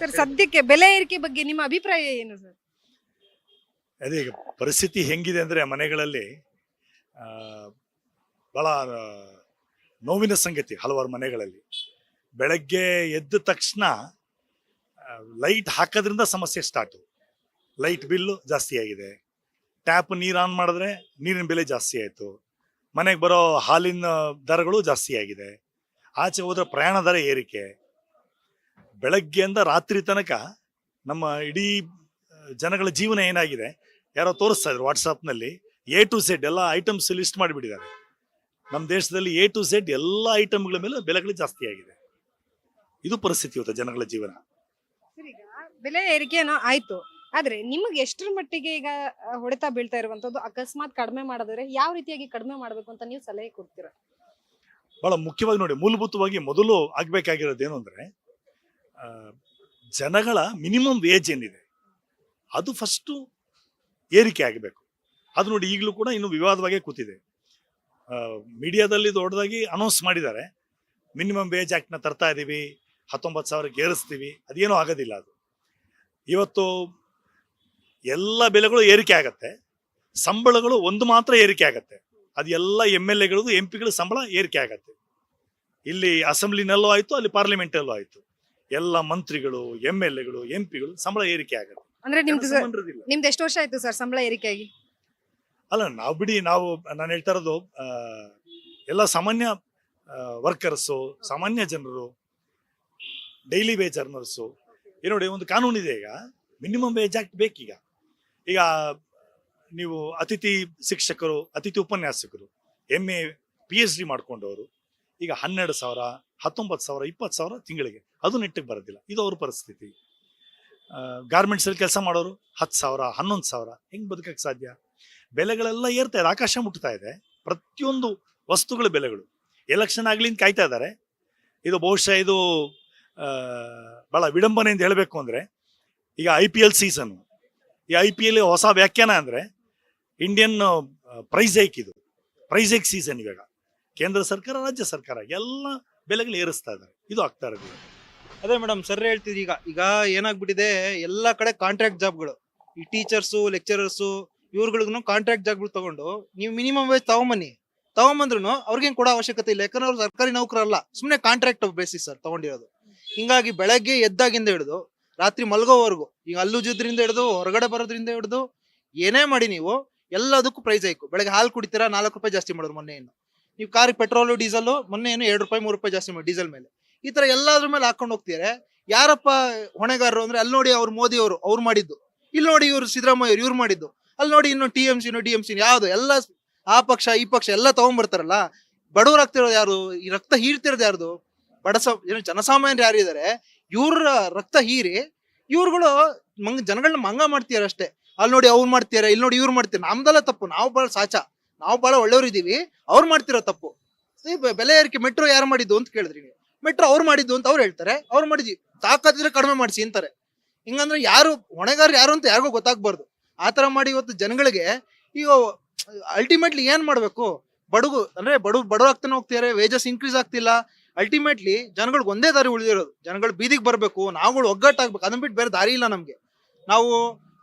ಸರ್ ಸದ್ಯಕ್ಕೆ ಬೆಲೆ ಏರಿಕೆ ಬಗ್ಗೆ ನಿಮ್ಮ ಅಭಿಪ್ರಾಯ ಏನು ಸರ್? ಅದೇ ಈಗ ಪರಿಸ್ಥಿತಿ ಹೆಂಗಿದೆ ಅಂದ್ರೆ ಮನೆಗಳಲ್ಲಿ ಆ, ಬಹಳ ನೋವಿನ ಸಂಗತಿ ಹಲವಾರು ಮನೆಗಳಲ್ಲಿ. ಬೆಳಗ್ಗೆ ಎದ್ದ ತಕ್ಷಣ ಲೈಟ್ ಹಾಕೋದ್ರಿಂದ ಸಮಸ್ಯೆ ಸ್ಟಾರ್ಟು ಲೈಟ್ ಬಿಲ್ಲು ಜಾಸ್ತಿ ಆಗಿದೆ. ಟ್ಯಾಪ್ ನೀರು ಆನ್ ಮಾಡಿದ್ರೆ ನೀರಿನ ಬೆಲೆ ಜಾಸ್ತಿ ಆಯಿತು. ಮನೆಗೆ ಬರೋ ಹಾಲಿನ ದರಗಳು ಜಾಸ್ತಿ ಆಗಿದೆ. ಆಚೆ ಹೋದ್ರೆ ಪ್ರಯಾಣ ದರ ಏರಿಕೆ. ಬೆಳಗ್ಗೆಯಿಂದ ರಾತ್ರಿ ತನಕ ನಮ್ಮ ಇಡೀ ಜನಗಳ ಜೀವನ ಏನಾಗಿದೆ, ಯಾರೋ ತೋರಿಸ್ತಾ ಇದ್ರು ವಾಟ್ಸಪ್ನಲ್ಲಿ ಎ ಟು ಝೆಡ್ ಎಲ್ಲ ಐಟಮ್ಸ್ ಲಿಸ್ಟ್ ಮಾಡಿಬಿಟ್ಟಿದ್ದಾರೆ. ನಮ್ಮ ದೇಶದಲ್ಲಿ ಎ ಟು ಝೆಡ್ ಎಲ್ಲ ಐಟಮ್ಗಳ ಮೇಲೆ ಬೆಲೆಗಳು ಜಾಸ್ತಿ ಆಗಿದೆ. ಇದು ಪರಿಸ್ಥಿತಿ ಇವತ್ತು ಜನಗಳ ಜೀವನ. ಸರ್, ಈಗ ಬೆಲೆ ಏರಿಕೆನೋ ಆಯ್ತು. ಆದ್ರೆ ನಿಮಗೆ ಎಷ್ಟರ ಮಟ್ಟಿಗೆ ಈಗ ಆ, ಹೊಡೆತ ಬೀಳ್ತಾ ಇರುವಂತದ್ದು ಅಕಸ್ಮಾತ್ ಕಡಿಮೆ ಮಾಡಿದ್ರೆ ಯಾವ ರೀತಿಯಾಗಿ ಕಡಿಮೆ ಮಾಡಬೇಕು ಅಂತ ನೀವು ಸಲಹೆ ಕೊಡ್ತೀರಾ? ಬಹಳ ಮುಖ್ಯವಾಗಿ ನೋಡಿ ಮೂಲಭೂತವಾಗಿ ಮೊದಲು ಆಗ್ಬೇಕಾಗಿರೋದು ಏನು ಅಂದ್ರೆ ಜನಗಳ ಮಿನಿಮಮ್ ವೇಜ್ ಏನಿದೆ ಅದು ಫಸ್ಟು ಏರಿಕೆ ಆಗಬೇಕು. ಅದು ನೋಡಿ ಈಗಲೂ ಕೂಡ ಇನ್ನು ವಿವಾದವಾಗೇ ಕೂತಿದೆ. ಮೀಡಿಯಾದಲ್ಲಿ ದೊಡ್ಡದಾಗಿ ಅನೌನ್ಸ್ ಮಾಡಿದ್ದಾರೆ. ಮಿನಿಮಮ್ ವೇಜ್ ಆ್ಯಕ್ಟ್ನ ತರ್ತಾ ಇದ್ದೀವಿ ಹತ್ತೊಂಬತ್ತು ಸಾವಿರಕ್ಕೆ ಏರಿಸ್ತೀವಿ ಅದೇನೂ ಆಗೋದಿಲ್ಲ ಅದು. ಇವತ್ತು ಎಲ್ಲ ಬೆಲೆಗಳು ಏರಿಕೆ ಆಗತ್ತೆ. ಸಂಬಳಗಳು ಒಂದು ಮಾತ್ರ ಏರಿಕೆ ಆಗತ್ತೆ. ಅದು ಎಲ್ಲ ಎಂ ಎಲ್ ಎಂ ಪಿಗಳ ಸಂಬಳ ಏರಿಕೆ ಆಗತ್ತೆ. ಇಲ್ಲಿ ಅಸೆಂಬ್ಲಿನಲ್ಲೂ ಆಯಿತು ಅಲ್ಲಿ ಪಾರ್ಲಿಮೆಂಟಲ್ಲೂ ಆಯಿತು. ಎಲ್ಲ ಮಂತ್ರಿಗಳು ಎಂ ಎಲ್ ಎಗಳು ಎಂ ಪಿಗಳು ಸಂಬಳ ಏರಿಕೆ ಆಗತ್ತೆ. ಅಂದ್ರೆ. ನಿಮ್ದು ಎಷ್ಟು ವರ್ಷ ಆಯ್ತು ಸರ್ ಸಂಬಳ ಏರಿಕೆಯಾಗಿ? ಅಲ್ಲ, ನಾವು ಬಿಡಿ, ನಾವು, ನಾನು ಹೇಳ್ತಾ ಇರೋದು ಎಲ್ಲ ಸಾಮಾನ್ಯ ವರ್ಕರ್ಸು ಸಾಮಾನ್ಯ ಜನರು ಡೈಲಿ ವೇಜ್ ಅರ್ನರ್ಸು ಈ ನೋಡಿ ಒಂದು ಕಾನೂನು ಇದೆ ಈಗ ಮಿನಿಮಮ್ ವೇಜ್ ಆಕ್ಟ್ ಬೇಕೀಗ. ಈಗ ನೀವು ಅತಿಥಿ ಶಿಕ್ಷಕರು, ಅತಿಥಿ ಉಪನ್ಯಾಸಕರು M A P H D ಮಾಡ್ಕೊಂಡವರು, ಈಗ ಹನ್ನೆರಡು ಸಾವಿರ, ಹತ್ತೊಂಬತ್ತು ಸಾವಿರ, ಇಪ್ಪತ್ತು ಸಾವಿರ ತಿಂಗಳಿಗೆ, ಅದು ನೆಟ್ಟಿಗೆ ಬರೋದಿಲ್ಲ. ಇದು ಅವ್ರ ಪರಿಸ್ಥಿತಿ. ಗಾರ್ಮೆಂಟ್ಸಲ್ಲಿ ಕೆಲಸ ಮಾಡೋರು, ಹತ್ತು ಸಾವಿರ, ಹನ್ನೊಂದು ಸಾವಿರ, ಹೆಂಗೆ ಬದುಕಕ್ಕೆ ಸಾಧ್ಯ? ಬೆಲೆಗಳೆಲ್ಲ ಏರ್ತಾ ಇದೆ, ಆಕಾಶ ಮುಟ್ತಾ ಇದೆ. ಪ್ರತಿಯೊಂದು ವಸ್ತುಗಳ ಬೆಲೆಗಳು. ಎಲೆಕ್ಷನ್ ಆಗಲಿ ಅಂತ ಕಾಯ್ತಾ ಇದ್ದಾರೆ. ಇದು ಬಹುಶಃ ಇದು ಭಾಳ ಅಂತ ಹೇಳಬೇಕು ಅಂದರೆ, ಈಗ ಐ ಪಿ ಎಲ್ ಸೀಸನ್ ಈ ಐ ಪಿ ಎಲ್ ಹೊಸ ವ್ಯಾಖ್ಯಾನ ಅಂದರೆ ಇಂಡಿಯನ್ ಪ್ರೈಸ್ ಏಕ್ ಇದು. ಪ್ರೈಸ್ ಏಕ್ ಸೀಸನ್ ಇವಾಗ. ಕೇಂದ್ರ ಸರ್ಕಾರ, ರಾಜ್ಯ ಸರ್ಕಾರ, ಎಲ್ಲ ಬೆಲೆಗಳು ಏರಿಸ್ತಾ ಇದ್ದಾರೆ. ಇದು ಆಗ್ತಾ ಇರೋದು ಅದೇ ಮೇಡಮ್ ಸರ್ ಹೇಳ್ತಿದ್ರು ಈಗ. ಈಗ ಏನಾಗ್ಬಿಟ್ಟಿದೆ, ಎಲ್ಲ ಕಡೆ ಕಾಂಟ್ರಾಕ್ಟ್ ಜಾಬ್ಗಳು ಈ ಟೀಚರ್ಸು ಲೆಕ್ಚರರ್ಸು ಇವ್ರುಗಳಿಗೂ ಕಾಂಟ್ರಾಕ್ಟ್ ಜಾಗಗಳು ತಗೊಂಡು, ನೀವು ಮಿನಿಮಮ್ ವೇಜ್ ತಗೊಂಬನ್ನಿ ತಗೊಂಬಂದ್ರು ಅವ್ರಿಗೇನು ಕೊಡೋ ಅವಶ್ಯಕತೆ ಇಲ್ಲ. ಯಾಕಂದ್ರೆ ಅವ್ರು ಸರ್ಕಾರಿ ನೌಕರಲ್ಲ. ಸುಮ್ಮನೆ ಕಾಂಟ್ರಾಕ್ಟ್ ಬೇಸಿಸ್ ಸರ್ ತಗೊಂಡಿರೋದು. ಹಿಂಗಾಗಿ ಬೆಳಗ್ಗೆ ಎದ್ದಾಗಿಂದ ಹಿಡಿದು, ರಾತ್ರಿ ಮಲ್ಗೋವರೆಗೂ, ಈಗ ಅಲ್ಲುಜ್ಜಿದ್ರಿಂದ ಹಿಡಿದು, ಹೊರಗಡೆ ಬರೋದ್ರಿಂದ ಹಿಡಿದು, ಏನೇ ಮಾಡಿ ನೀವು, ಎಲ್ಲದಕ್ಕೂ ಪ್ರೈಸ್ ಐಕು ಬೆಳಗ್ಗೆ ಹಾಲು ಕುಡಿತೀರಾ, ನಾಲ್ಕು ರೂಪಾಯಿ ಜಾಸ್ತಿ ಮಾಡೋರು ಮೊನ್ನೆ ಏನು ನೀವು ಕಾರ್ ಪೆಟ್ರೋಲು, ಡೀಸೆಲ್, ಮೊನ್ನೆ ಏನು ಎರಡು ರೂಪಾಯಿ, ಮೂರು ರೂಪಾಯಿ ಜಾಸ್ತಿ ಮಾಡಿ, ಡೀಸೆಲ್ ಮೇಲೆ. ಈ ತರ ಎಲ್ಲಾದ್ರ ಮೇಲೆ ಹಾಕೊಂಡು ಹೋಗ್ತಿದ್ದಾರೆ ಯಾರಪ್ಪ ಹೊಣೆಗಾರರು ಅಂದ್ರೆ, ಅಲ್ಲಿ ನೋಡಿ ಅವ್ರು ಮೋದಿ ಅವರು ಅವ್ರು ಮಾಡಿದ್ದು. ಇಲ್ಲಿ ನೋಡಿ ಇವರು ಸಿದ್ದರಾಮಯ್ಯ ಇವ್ರು ಮಾಡಿದ್ದು. ಅಲ್ಲಿ ನೋಡಿ ಇನ್ನು T M DMC D M ಯಾವ್ದು, ಎಲ್ಲ ಆ ಪಕ್ಷ, ಈ ಪಕ್ಷ ಎಲ್ಲ ತಗೊಂಡ್ಬರ್ತಾರಲ್ಲ. ಬಡವ್ರು ಆಗ್ತಿರೋದು ಯಾರು? ಈ ರಕ್ತ ಹೀರ್ತಿರೋದು ಯಾರ್ದು? ಬಡಸ ಏನು ಜನಸಾಮಾನ್ಯರು ಯಾರು ಇದಾರೆ? ಇವ್ರ ರಕ್ತ ಹೀರಿ, ಇವ್ರುಗಳು ಮಂಗ ಜನಗಳನ್ನ ಮಂಗ ಮಾಡ್ತೀರ ಅಷ್ಟೇ. ಅಲ್ಲಿ ನೋಡಿ ಅವ್ರು ಮಾಡ್ತೀರ ಇಲ್ಲಿ ನೋಡಿ ಇವ್ರು ಮಾಡ್ತೀರ ನಮ್ದೆಲ್ಲ ತಪ್ಪು. ನಾವು ಬಹಳ ಸಾಚ. ನಾವು ಬಹಳ ಒಳ್ಳೆಯವ್ರು ಇದೀವಿ. ಅವ್ರು ಮಾಡ್ತಿರೋ ತಪ್ಪು. ಬೆಲೆ ಏರಿಕೆ ಮೆಟ್ರೋ ಯಾರು ಮಾಡಿದ್ದು ಅಂತ ಕೇಳಿದ್ರಿ ನೀವು. ಮೆಟ್ರೋ ಅವ್ರು ಮಾಡಿದ್ದು ಅಂತ ಅವ್ರು ಹೇಳ್ತಾರೆ. ಅವ್ರು ಮಾಡಿದ್ವಿ. ತಾಕತ್ತಿದ್ರೆ ಕಡಿಮೆ ಮಾಡಿಸಿ ಅಂತಾರೆ. ಹಿಂಗಂದ್ರೆ ಯಾರು ಹೊಣೆಗಾರ ಯಾರು ಅಂತ ಯಾರಿಗೂ ಗೊತ್ತಾಗ್ಬಾರ್ದು. ಆ ತರ ಮಾಡಿ ಇವತ್ತು ಜನಗಳಿಗೆ ಈಗ ಅಲ್ಟಿಮೇಟ್ಲಿ ಏನ್ ಮಾಡ್ಬೇಕು? ಬಡಗು, ಅಂದ್ರೆ ಬಡವ್ ಆಗ್ತಾನೆ ಹೋಗ್ತಿದಾರೆ ವೇಜಸ್ ಇನ್ಕ್ರೀಸ್ ಆಗ್ತಿಲ್ಲ. ಅಲ್ಟಿಮೇಟ್ಲಿ ಜನಗಳಿಗೆ ಒಂದೇ ದಾರಿ ಉಳಿದಿರೋದು. ಜನಗಳು ಬೀದಿಗೆ ಬರಬೇಕು, ನಾವುಗಳು ಒಗ್ಗಟ್ಟಾಗ್ಬೇಕು. ಅದನ್ನ ಬಿಟ್ಟು ಬೇರೆ ದಾರಿ ಇಲ್ಲ ನಮ್ಗೆ. ನಾವು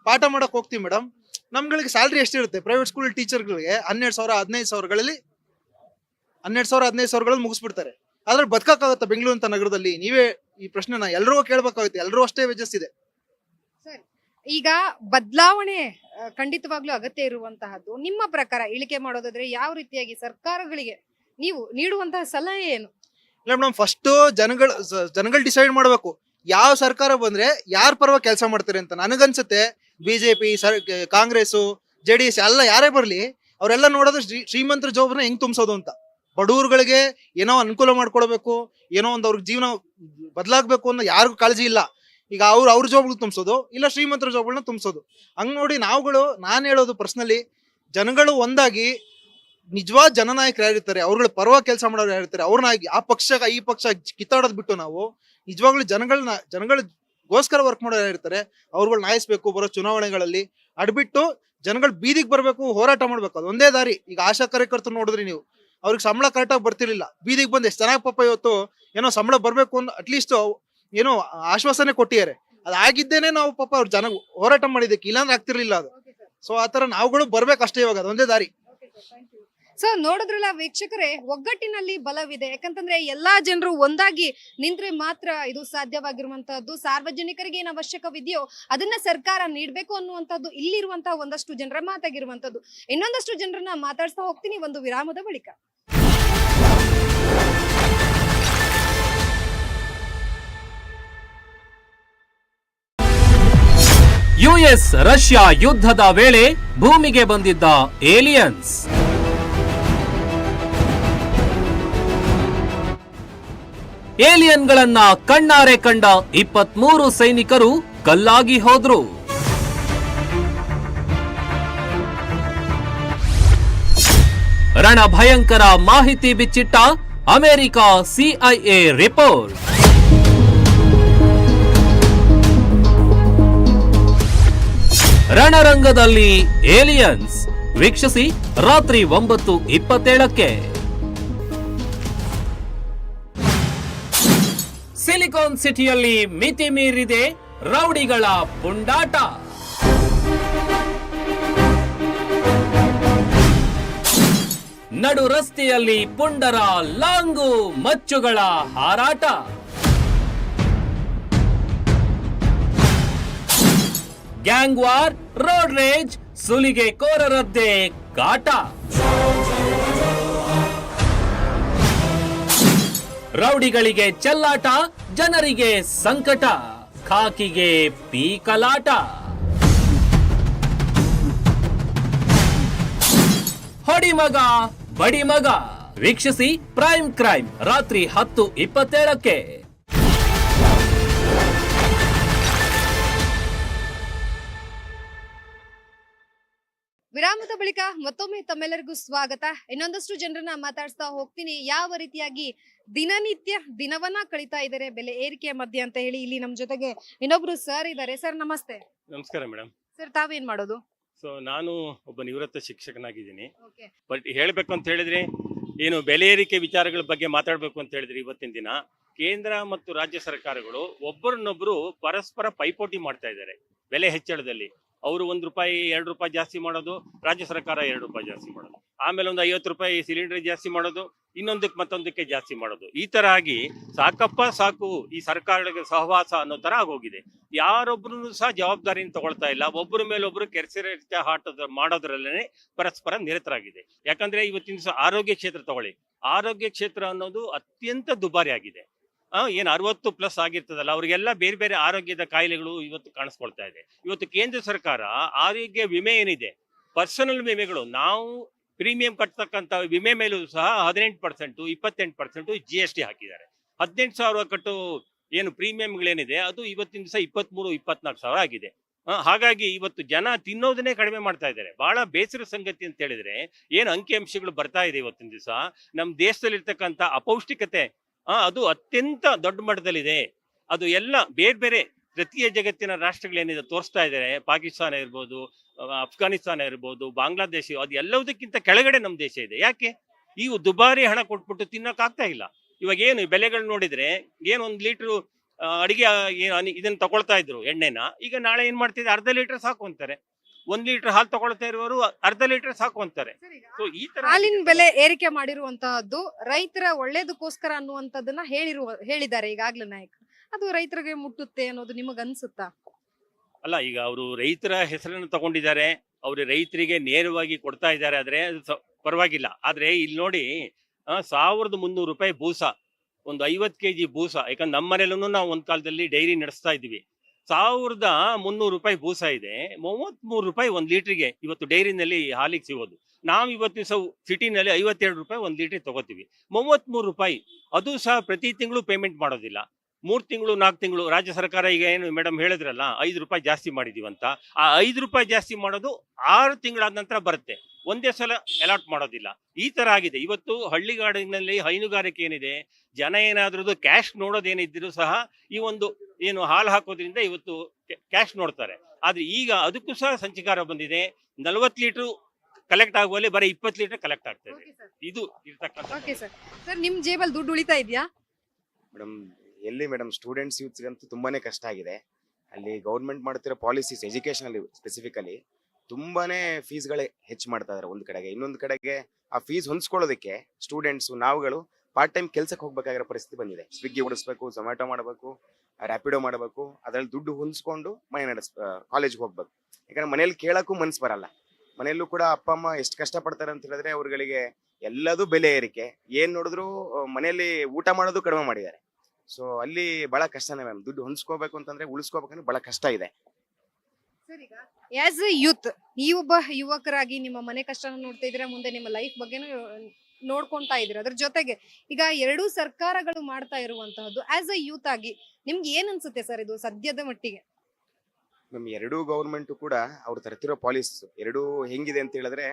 ಪಾಠ ಮಾಡಕ್ ಹೋಗ್ತೀವಿ ಮೇಡಮ್ ನಮ್ಗಳಿಗೆ ಸ್ಯಾಲ್ರಿ ಎಷ್ಟಿರುತ್ತೆ? ಪ್ರೈವೇಟ್ ಸ್ಕೂಲ್ ಟೀಚರ್ಗಳಿಗೆ ಹನ್ನೆರಡು ಸಾವಿರ, ಹದಿನೈದು ಸಾವಿರಗಳಲ್ಲಿ, ಹನ್ನೆರಡು ಸಾವಿರ, ಹದಿನೈದು ಸಾವಿರಗಳಲ್ಲಿ ಮುಗಿಸ್ಬಿಡ್ತಾರೆ. ಆದ್ರೆ ಬದುಕಕ್ಕಾಗತ್ತಾ ಬೆಂಗಳೂರು ಅಂತ ನಗರದಲ್ಲಿ? ನೀವೇ ಈ ಪ್ರಶ್ನೆನ ಎಲ್ರಿಗೂ ಕೇಳ್ಬೇಕಾಗುತ್ತೆ. ಎಲ್ಲರೂ ಅಷ್ಟೇ ವೇಜಸ್ ಇದೆ. ಈಗ ಬದಲಾವಣೆ ಖಂಡಿತವಾಗ್ಲೂ ಅಗತ್ಯ ಇರುವಂತಹದ್ದು. ನಿಮ್ಮ ಪ್ರಕಾರ ಇಳಿಕೆ ಮಾಡೋದಾದ್ರೆ ಯಾವ ರೀತಿಯಾಗಿ ಸರ್ಕಾರಗಳಿಗೆ ನೀವು ನೀಡುವಂತಹ ಸಲಹೆ ಏನು? ಇಲ್ಲ ಮೇಡಮ್ ಫಸ್ಟ್ ಜನಗಳು ಜನಗಳು ಡಿಸೈಡ್ ಮಾಡಬೇಕು. ಯಾವ ಸರ್ಕಾರ ಬಂದ್ರೆ ಯಾರ ಪರವಾಗಿ ಕೆಲಸ ಮಾಡ್ತಾರೆ ಅಂತ ನನಗನ್ಸುತ್ತೆ. BJP sir Congress J D S ಎಲ್ಲ ಯಾರೇ ಬರಲಿ, ಅವರೆಲ್ಲ ನೋಡೋದು ಶ್ರೀ- ಶ್ರೀಮಂತರ ಜೋಬ್ನ ಹೆಂಗ್ ತುಂಬಿಸೋದು ಅಂತ. ಬಡವರುಗಳಿಗೆ ಏನೋ ಅನುಕೂಲ ಮಾಡ್ಕೊಡ್ಬೇಕು, ಏನೋ ಒಂದು ಅವ್ರಿಗೆ ಜೀವನ ಬದಲಾಗಬೇಕು ಅನ್ನೋ ಯಾರಿಗೂ ಕಾಳಜಿ ಇಲ್ಲ. ಈಗ ಅವ್ರು ಅವ್ರ ಜಾಬ್ಗಳು ತುಂಬಿಸೋದು, ಇಲ್ಲ ಶ್ರೀಮಂತರ ಜಾಬ್ಗಳನ್ನ ತುಂಬಿಸೋದು. ಹಂಗ್ ನೋಡಿ ನಾವುಗಳು, ನಾನು ಹೇಳೋದು ಪರ್ಸನಲಿ ಜನಗಳು ಒಂದಾಗಿ ನಿಜವಾದ ಜನನಾಯಕರು ಯಾರಿರ್ತಾರೆ, ಅವ್ರಗಳ ಪರವಾಗಿ ಕೆಲಸ ಮಾಡೋರು ಯಾರಿರ್ತಾರೆ, ಅವ್ರನ್ನ ಆ ಪಕ್ಷ, ಈ ಪಕ್ಷ ಕಿತ್ತಾಡೋದ್ ಬಿಟ್ಟು ನಾವು ನಿಜವಾಗ್ಲೂ ಜನಗಳನ್ನ ಜನಗಳಿಗೋಸ್ಕರ ವರ್ಕ್ ಮಾಡೋರು ಯಾರಿರ್ತಾರೆ, ಅವ್ರುಗಳು ನಾಯಿಸ್ಬೇಕು ಬರೋ ಚುನಾವಣೆಗಳಲ್ಲಿ ಅಡ್ಬಿಟ್ಟು ಜನಗಳು ಬೀದಿಗೆ ಬರಬೇಕು, ಹೋರಾಟ ಮಾಡ್ಬೇಕು. ಅದು ಒಂದೇ ದಾರಿ. ಈಗ ಆಶಾ ಕಾರ್ಯಕರ್ತರು ನೋಡಿದ್ರಿ ನೀವು. ಅವ್ರಿಗೆ ಸಂಬಳ ಕರೆಕ್ಟಾಗಿ ಬರ್ತಿರ್ಲಿಲ್ಲ. ಬೀದಿಗೆ ಬಂದು ಎಷ್ಟು ಚೆನ್ನಾಗಿ ಪಾಪ ಇವತ್ತು ಏನೋ ಸಂಬಳ ಬರಬೇಕು ಅಂತ ಅಟ್ಲೀಸ್ಟ್ ಏನೋ ಆಶ್ವಾಸನೆ ಕೊಟ್ಟಿದ್ದಾರೆ. ಅದಾಗಿದ್ದೇನೆ ನಾವು ಪಾಪ ಅವ್ರ ಜನ ಹೋರಾಟ ಮಾಡಿದ್ದಕ್ಕೆ ಇಲ್ಲಾಂದ್ರೆ ಆಗ್ತಿರ್ಲಿಲ್ಲ ಅದು. ಸೊ ಆ ತರ ನಾವುಗಳು ಬರ್ಬೇಕು ಅಷ್ಟೇ ಇವಾಗ ಅದೊಂದೇ ದಾರಿ. ಸೊ ನೋಡಿದ್ರಲ್ಲ ವೀಕ್ಷಕರೇ ಒಗ್ಗಟ್ಟಿನಲ್ಲಿ ಬಲವಿದೆ. ಯಾಕಂತಂದ್ರೆ ಎಲ್ಲಾ ಜನರು ಒಂದಾಗಿ ನಿಂತ್ರೆ ಮಾತ್ರ ಇದು ಸಾಧ್ಯವಾಗಿರುವಂತಹದ್ದು. ಸಾರ್ವಜನಿಕರಿಗೆ ಏನು ಅವಶ್ಯಕವಿದೆಯೋ ಅದನ್ನ ಸರ್ಕಾರ ನೀಡ್ಬೇಕು ಅನ್ನುವಂಥದ್ದು ಇಲ್ಲಿರುವಂತಹ ಒಂದಷ್ಟು ಜನರ ಮಾತಾಗಿರುವಂತದ್ದು ಇನ್ನೊಂದಷ್ಟು ಜನರನ್ನ ಮಾತಾಡ್ಸ್ತಾ ಹೋಗ್ತೀನಿ ಒಂದು ವಿರಾಮದ ಬಳಿಕ. ಯುಎಸ್, ರಷ್ಯಾ ಯುದ್ಧದ ವೇಳೆ ಭೂಮಿಗೆ ಬಂದಿದ್ದ ಏಲಿಯನ್ಸ್. ಏಲಿಯನ್ಗಳನ್ನ ಕಣ್ಣಾರೆ ಕಂಡ ಇಪ್ಪತ್ಮೂರು ಸೈನಿಕರು ಕಲ್ಲಾಗಿ ಹೋದ್ರು. ರಣಭಯಂಕರ ಮಾಹಿತಿ ಬಿಚ್ಚಿಟ್ಟ ಅಮೆರಿಕ ಸಿಐಎ ರಿಪೋರ್ಟ್. ರಣರಂಗದಲ್ಲಿ ಏಲಿಯನ್ಸ್. ವೀಕ್ಷಿಸಿ ರಾತ್ರಿ ಒಂಬತ್ತು ಇಪ್ಪತ್ತೇಳಕ್ಕೆ. ಸಿಲಿಕಾನ್ ಸಿಟಿಯಲ್ಲಿ ಮಿತಿ ಮೀರಿದೆ ರೌಡಿಗಳ ಪುಂಡಾಟ. ನಡು ರಸ್ತೆಯಲ್ಲಿ ಪುಂಡರ ಲಾಂಗು ಮಚ್ಚುಗಳ ಹಾರಾಟ. ಗ್ಯಾಂಗ್ ವಾರ್ ರೋಡ್ ರೇಜ್, ಸುಲಿಗೆ ಕೋರರದ್ದೇ ಕಾಟ. ರೌಡಿಗಳಿಗೆ ಚೆಲ್ಲಾಟ, ಜನರಿಗೆ ಸಂಕಟ, ಖಾಕಿಗೆ ಪೀಕಲಾಟ. ಹೊಡಿ ಮಗ ಬಡಿ ಮಗ ವೀಕ್ಷಿಸಿ ಪ್ರೈಮ್ ಕ್ರೈಮ್, ರಾತ್ರಿ ಹತ್ತು ಇಪ್ಪತ್ತೇಳಕ್ಕೆ. ವಿರಾಮದ ಬಳಿಕ ಮತ್ತೊಮ್ಮೆ ತಮ್ಮೆಲ್ಲರಿಗೂ ಸ್ವಾಗತ. ಇನ್ನೊಂದಷ್ಟು ಜನರನ್ನ ಮಾತಾಡ್ಸ್ತಾ ಹೋಗ್ತೀನಿ. ಯಾವ ರೀತಿಯಾಗಿ ದಿನನಿತ್ಯ ದಿನವನ್ನ ಕಳೀತಾ ಇದ್ದಾರೆ ಬೆಲೆ ಏರಿಕೆಯ ಮಧ್ಯೆ ಅಂತ ಹೇಳಿ ಇಲ್ಲಿ ನಮ್ ಜೊತೆಗೆ ಇನ್ನೊಬ್ರು ಸರ್ ಇದ್ದಾರೆ. ಸರ್ ನಮಸ್ತೆ. ನಮಸ್ಕಾರ ಮೇಡಮ್ ಸರ್ ತಾವೇನ್ ಮಾಡೋದು? ಸೊ ನಾನು ಒಬ್ಬ ನಿವೃತ್ತ ಶಿಕ್ಷಕನಾಗಿದ್ದೀನಿ. ಬಟ್ ಹೇಳ್ಬೇಕು ಅಂತ ಹೇಳಿದ್ರೆ ಏನು ಬೆಲೆ ಏರಿಕೆ ವಿಚಾರಗಳ ಬಗ್ಗೆ ಮಾತಾಡ್ಬೇಕು ಅಂತ ಹೇಳಿದ್ರೆ ಇವತ್ತಿನ ದಿನ ಕೇಂದ್ರ ಮತ್ತು ರಾಜ್ಯ ಸರ್ಕಾರಗಳು ಒಬ್ಬರನ್ನೊಬ್ರು ಪರಸ್ಪರ ಪೈಪೋಟಿ ಮಾಡ್ತಾ ಇದ್ದಾರೆ ಬೆಲೆ ಹೆಚ್ಚಳದಲ್ಲಿ. ಅವರು ಒಂದು ರೂಪಾಯಿ, ಎರಡು ರೂಪಾಯಿ ಜಾಸ್ತಿ ಮಾಡೋದು, ರಾಜ್ಯ ಸರ್ಕಾರ ಎರಡು ರೂಪಾಯಿ ಜಾಸ್ತಿ ಮಾಡೋದು. ಆಮೇಲೆ ಒಂದು ಐವತ್ತು ರೂಪಾಯಿ ಸಿಲಿಂಡರ್ ಜಾಸ್ತಿ ಮಾಡೋದು, ಇನ್ನೊಂದಕ್ಕೆ ಮತ್ತೊಂದಕ್ಕೆ ಜಾಸ್ತಿ ಮಾಡೋದು. ಈ ತರ ಆಗಿ ಸಾಕಪ್ಪ ಸಾಕು ಈ ಸರ್ಕಾರಗಳಿಗೆ ಸಹವಾಸ ಅನ್ನೋ ತರ ಆಗೋಗಿದೆ. ಯಾರೊಬ್ರು ಸಹ ಜವಾಬ್ದಾರಿನ ತಗೊಳ್ತಾ ಇಲ್ಲ. ಒಬ್ಬರ ಮೇಲೆ ಒಬ್ರು ಕೆರೆಸಿರ ಹಾಟದ ಮಾಡೋದ್ರಲ್ಲೇ ಪರಸ್ಪರ ನಿರತರಾಗಿದೆ. ಯಾಕಂದ್ರೆ ಇವತ್ತಿನ ಆರೋಗ್ಯ ಕ್ಷೇತ್ರ ತಗೊಳ್ಳಿ. ಆರೋಗ್ಯ ಕ್ಷೇತ್ರ ಅನ್ನೋದು ಅತ್ಯಂತ ದುಬಾರಿ ಆಗಿದೆ ಏನ್ ಅರವತ್ತು ಪ್ಲಸ್ ಆಗಿರ್ತದಲ್ಲ, ಅವರಿಗೆಲ್ಲ ಬೇರೆ ಬೇರೆ ಆರೋಗ್ಯದ ಕಾಯಿಲೆಗಳು ಇವತ್ತು ಕಾಣಿಸ್ಕೊಳ್ತಾ ಇದೆ. ಇವತ್ತು ಕೇಂದ್ರ ಸರ್ಕಾರ ಆರೋಗ್ಯ ವಿಮೆ ಏನಿದೆ ಪರ್ಸನಲ್ ವಿಮೆಗಳು, ನಾವು ಪ್ರೀಮಿಯಂ ಕಟ್ಟತಕ್ಕಂತ ವಿಮೆ ಮೇಲೂ ಸಹ ಹದಿನೆಂಟು ಪರ್ಸೆಂಟು ಇಪ್ಪತ್ತೆಂಟು ಪರ್ಸೆಂಟು ಜಿ ಎಸ್ ಟಿ ಹಾಕಿದ್ದಾರೆ. ಹದಿನೆಂಟು ಸಾವಿರ ಕಟ್ಟು ಏನು ಪ್ರೀಮಿಯಂಗಳೇನಿದೆ ಅದು ಇವತ್ತಿನ ದಿವಸ ಇಪ್ಪತ್ಮೂರು, ಇಪ್ಪತ್ನಾಲ್ಕು ಸಾವಿರ ಆಗಿದೆ. ಹಾಗಾಗಿ ಇವತ್ತು ಜನ ತಿನ್ನೋದನ್ನೇ ಕಡಿಮೆ ಮಾಡ್ತಾ ಇದ್ದಾರೆ. ಬಹಳ ಬೇಸರ ಸಂಗತಿ ಅಂತ ಹೇಳಿದ್ರೆ, ಏನು ಅಂಕಿಅಂಶಗಳು ಬರ್ತಾ ಇದೆ ಇವತ್ತಿನ ದಿವಸ ನಮ್ಮ ದೇಶದಲ್ಲಿರ್ತಕ್ಕಂಥ ಅಪೌಷ್ಟಿಕತೆ ಆ, ಅದು ಅತ್ಯಂತ ದೊಡ್ಡ ಮಟ್ಟದಲ್ಲಿದೆ. ಅದು ಎಲ್ಲ ಬೇರೆ ಬೇರೆ ತೃತೀಯ ಜಗತ್ತಿನ ರಾಷ್ಟ್ರಗಳೇನಿದೆ ತೋರಿಸ್ತಾ ಇದ್ದಾರೆ. ಪಾಕಿಸ್ತಾನ ಇರ್ಬೋದು ಅಫ್ಘಾನಿಸ್ತಾನ ಇರ್ಬೋದು ಬಾಂಗ್ಲಾದೇಶ ಅದು ಎಲ್ಲದಕ್ಕಿಂತ ಕೆಳಗಡೆ ನಮ್ಮ ದೇಶ ಇದೆ. ಯಾಕೆ? ಇವು ದುಬಾರಿ ಹಣ ಕೊಟ್ಬಿಟ್ಟು ತಿನ್ನೋಕ್ಕಾಗ್ತಾ ಇಲ್ಲ. ಇವಾಗ ಏನು ಬೆಲೆಗಳು ನೋಡಿದ್ರೆ ಏನು ಒಂದು ಲೀಟ್ರು ಅಡಿಗೆ ಇದನ್ನ ತಗೊಳ್ತಾ ಇದ್ರು ಎಣ್ಣೆನ. ಈಗ ನಾಳೆ ಏನು ಮಾಡ್ತಿದ್ರೆ ಅರ್ಧ ಲೀಟರ್ ಸಾಕು ಅಂತಾರೆ. ಒಂದ್ ಲೀಟರ್ ಹಾಲು ತಗೊಳ್ತಾ ಇರುವವರು ಅರ್ಧ ಲೀಟರ್ ಸಾಕು ಅಂತಾರೆ. ಸೊ ಈ ತರ ಹಾಲಿನ ಬೆಲೆ ಏರಿಕೆ ಮಾಡಿರುವಂತಹದ್ದು ರೈತರ ಒಳ್ಳೇದಕ್ಕೋಸ್ಕರ ಅನ್ನುವಂಥದ್ದನ್ನ ಹೇಳಿರುವ ಹೇಳಿದ್ದಾರೆ ಈಗಾಗ್ಲೇ ನಾಯಕ. ಅದು ರೈತರಿಗೆ ಮುಟ್ಟುತ್ತೆ ಅನ್ನೋದು ನಿಮಗ ಅನ್ಸುತ್ತಾ? ಅಲ್ಲ ಈಗ ಅವರು ರೈತರ ಹೆಸರನ್ನು ತಗೊಂಡಿದ್ದಾರೆ ಅವ್ರು ರೈತರಿಗೆ ನೇರವಾಗಿ ಕೊಡ್ತಾ ಇದ್ದಾರೆ ಆದ್ರೆ ಅದು ಸ- ಪರವಾಗಿಲ್ಲ. ಆದ್ರೆ ಇಲ್ಲಿ ನೋಡಿ ಸಾವಿರದ ಮುನ್ನೂರು ರೂಪಾಯಿ ಬೂಸ ಒಂದು ಐವತ್ತು ಕೆ ಜಿ ಬೂಸ ಯಾಕಂದ್ರೆ ನಮ್ಮ ಮನೇಲೂ ನಾವು ಒಂದ್ ಕಾಲದಲ್ಲಿ ಡೈರಿ ನಡೆಸ್ತಾ ಇದ್ವಿ ಸಾವಿರದ ಮುನ್ನೂರು ರೂಪಾಯಿ ಭೂಸ ಇದೆ. ಮೂವತ್ಮೂರು ರೂಪಾಯಿ ಒಂದು ಲೀಟ್ರಿಗೆ ಇವತ್ತು ಡೈರಿನಲ್ಲಿ ಹಾಲಿಗೆ ಸಿಗೋದು. ನಾವು ಇವತ್ತು ದಿವಸ ಸಿಟಿನಲ್ಲಿ ಐವತ್ತೆರಡು ರೂಪಾಯಿ ಒಂದು ಲೀಟರ್ ತಗೋತೀವಿ. ಮೂವತ್ಮೂರು ರೂಪಾಯಿ, ಅದು ಸಹ ಪ್ರತಿ ತಿಂಗಳು ಪೇಮೆಂಟ್ ಮಾಡೋದಿಲ್ಲ. ಮೂರ್ ತಿಂಗಳು, ನಾಲ್ಕು ತಿಂಗಳು, ರಾಜ್ಯ ಸರ್ಕಾರ ಈಗ ಏನು ಮೇಡಮ್ ಹೇಳಿದ್ರಲ್ಲ, ಐದು ರೂಪಾಯಿ ಜಾಸ್ತಿ ಮಾಡಿದೀವಂತ. ಆ ಐದು ರೂಪಾಯಿ ಜಾಸ್ತಿ ಮಾಡೋದು ಆರು ತಿಂಗಳಾದ ನಂತರ ಬರುತ್ತೆ. ಒಂದೇ ಸಲ ಅಲಾಟ್ ಮಾಡೋದಿಲ್ಲ. ಈ ತರ ಆಗಿದೆ. ಇವತ್ತು ಹಳ್ಳಿಗಾಡಿನಲ್ಲಿ ಹೈನುಗಾರಿಕೆ ಏನಿದೆ, ಜನ ಏನಾದ್ರದ್ದು ಕ್ಯಾಶ್ ನೋಡೋದೇನಿದ್ರು ಸಹ ಈ ಒಂದು ಏನು ಹಾಲು ಹಾಕೋದ್ರಿಂದ ಇವತ್ತು ಕ್ಯಾಶ್ ನೋಡ್ತಾರೆ. ಆದ್ರೆ ಈಗ ಅದಕ್ಕೂ ಸಹ ಸಂಚಿಕಾರ ಬಂದಿದೆ. ನಲವತ್ತು ಲೀಟರ್ ಕಲೆಕ್ಟ್ ಆಗುವಲ್ಲಿ ಬರೀ ಇಪ್ಪತ್ತು ಲೀಟರ್ ಕಲೆಕ್ಟ್ ಆಗ್ತದೆ ಇದೆ. ಇದು ಇರ್ತಕ್ಕಂಥ ಓಕೆ ಸರ್ ಸರ್ ನಿಮ್ ಜೇಬಲ್ಲಿ ದುಡ್ಡು ಉಳಿತಾ ಇದೆಯಾ? ಮೇಡಮ್ ಎಲ್ಲಿ ಮೇಡಮ್ ಸ್ಟೂಡೆಂಟ್ಸ್ ಯೂತ್ಸ್ಗಂತೂ ತುಂಬಾನೇ ಕಷ್ಟ ಆಗಿದೆ. ಅಲ್ಲಿ ಗೌರ್ಮೆಂಟ್ ಮಾಡ್ತಿರೋ ಪಾಲಿಸೀಸ್ ಎಜುಕೇಶನ್ ಅಲ್ಲಿ ಸ್ಪೆಸಿಫಿಕಲಿ ತುಂಬಾನೇ ಫೀಸ್ಗಳೇ ಹೆಚ್ಚು ಮಾಡ್ತಾ ಇದಾರೆ ಒಂದು ಕಡೆಗೆ. ಇನ್ನೊಂದು ಕಡೆಗೆ ಆ ಫೀಸ್ ಹೊಂದ್ಕೊಳ್ಳೋದಕ್ಕೆ ಸ್ಟೂಡೆಂಟ್ಸ್ ನಾವುಗಳು ಪಾರ್ಟ್ ಟೈಮ್ ಕೆಲಸಕ್ಕೆ ಹೋಗ್ಬೇಕಾಗಿರೋ ಪರಿಸ್ಥಿತಿ ಬಂದಿದೆ. ಸ್ವಿಗ್ಗಿ ಓಡಿಸ್ಬೇಕು ಝೊಮ್ಯಾಟೊ ಮಾಡಬೇಕು ರ್ಯಾಪಿಡೋ ಮಾಡಬೇಕು, ಅದರಲ್ಲಿ ದುಡ್ಡು ಹೊಂದ್ಸ್ಕೊಂಡು ಮನೆ ನಡೆಸ್ ಕಾಲೇಜ್ಗೆ ಹೋಗ್ಬೇಕು. ಯಾಕಂದ್ರೆ ಮನೇಲಿ ಕೇಳಕ್ಕೂ ಮನ್ಸು ಬರಲ್ಲ. ಮನೆಯಲ್ಲೂ ಕೂಡ ಅಪ್ಪ, ಅಮ್ಮ ಎಷ್ಟು ಕಷ್ಟಪಡ್ತಾರೆ ಅಂತ ಹೇಳಿದ್ರೆ ಅವ್ರುಗಳಿಗೆ ಎಲ್ಲದೂ ಬೆಲೆ ಏರಿಕೆ. ಏನ್ ನೋಡಿದ್ರು ಮನೆಯಲ್ಲಿ ಊಟ ಮಾಡೋದು ಕಡಿಮೆ ಮಾಡಿದ್ದಾರೆ. ಸೊ ಅಲ್ಲಿ ಬಹಳ ಕಷ್ಟನೇ ಮ್ಯಾಮ್ ದುಡ್ಡು ಹೊಂದಿಸ್ಕೋಬೇಕು ಅಂತಂದ್ರೆ ಉಳಿಸ್ಕೋಬೇಕಂದ್ರೆ ಬಹಳ ಕಷ್ಟ ಇದೆ. ಆಸ್ ಎ ಯೂತ್ ಈ ಒಬ್ಬ ಯುವಕರಾಗಿ ನಿಮ್ಮ ಮನೆ ಕಷ್ಟನ ನೋಡ್ತಾ ಇದ್ರೆ ಮುಂದೆ ನಿಮ್ಮ ಲೈಫ್ ಬಗ್ಗೆನೂ ನೋಡ್ಕೊಂತಾ ಇದೀರ ಅದ್ರ ಜೊತೆಗೆ ಈಗ ಎರಡೂ ಸರ್ಕಾರಗಳು ಮಾಡ್ತಾ ಇರುವಂತಹದ್ದು ಆಸ್ ಅ ಯೂತ್ ಆಗಿ ನಿಮ್ಗೆ ಏನ್ ಅನ್ಸುತ್ತೆ ಸರ್ ಇದು ಸದ್ಯದ ಮಟ್ಟಿಗೆ? ನಮ್ ಎರಡೂ ಗೌರ್ಮೆಂಟ್ ಕೂಡ ಅವ್ರು ತರ್ತಿರೋ ಪಾಲಿಸ್ ಎರಡೂ ಹೆಂಗಿದೆ ಅಂತ ಹೇಳಿದ್ರೆ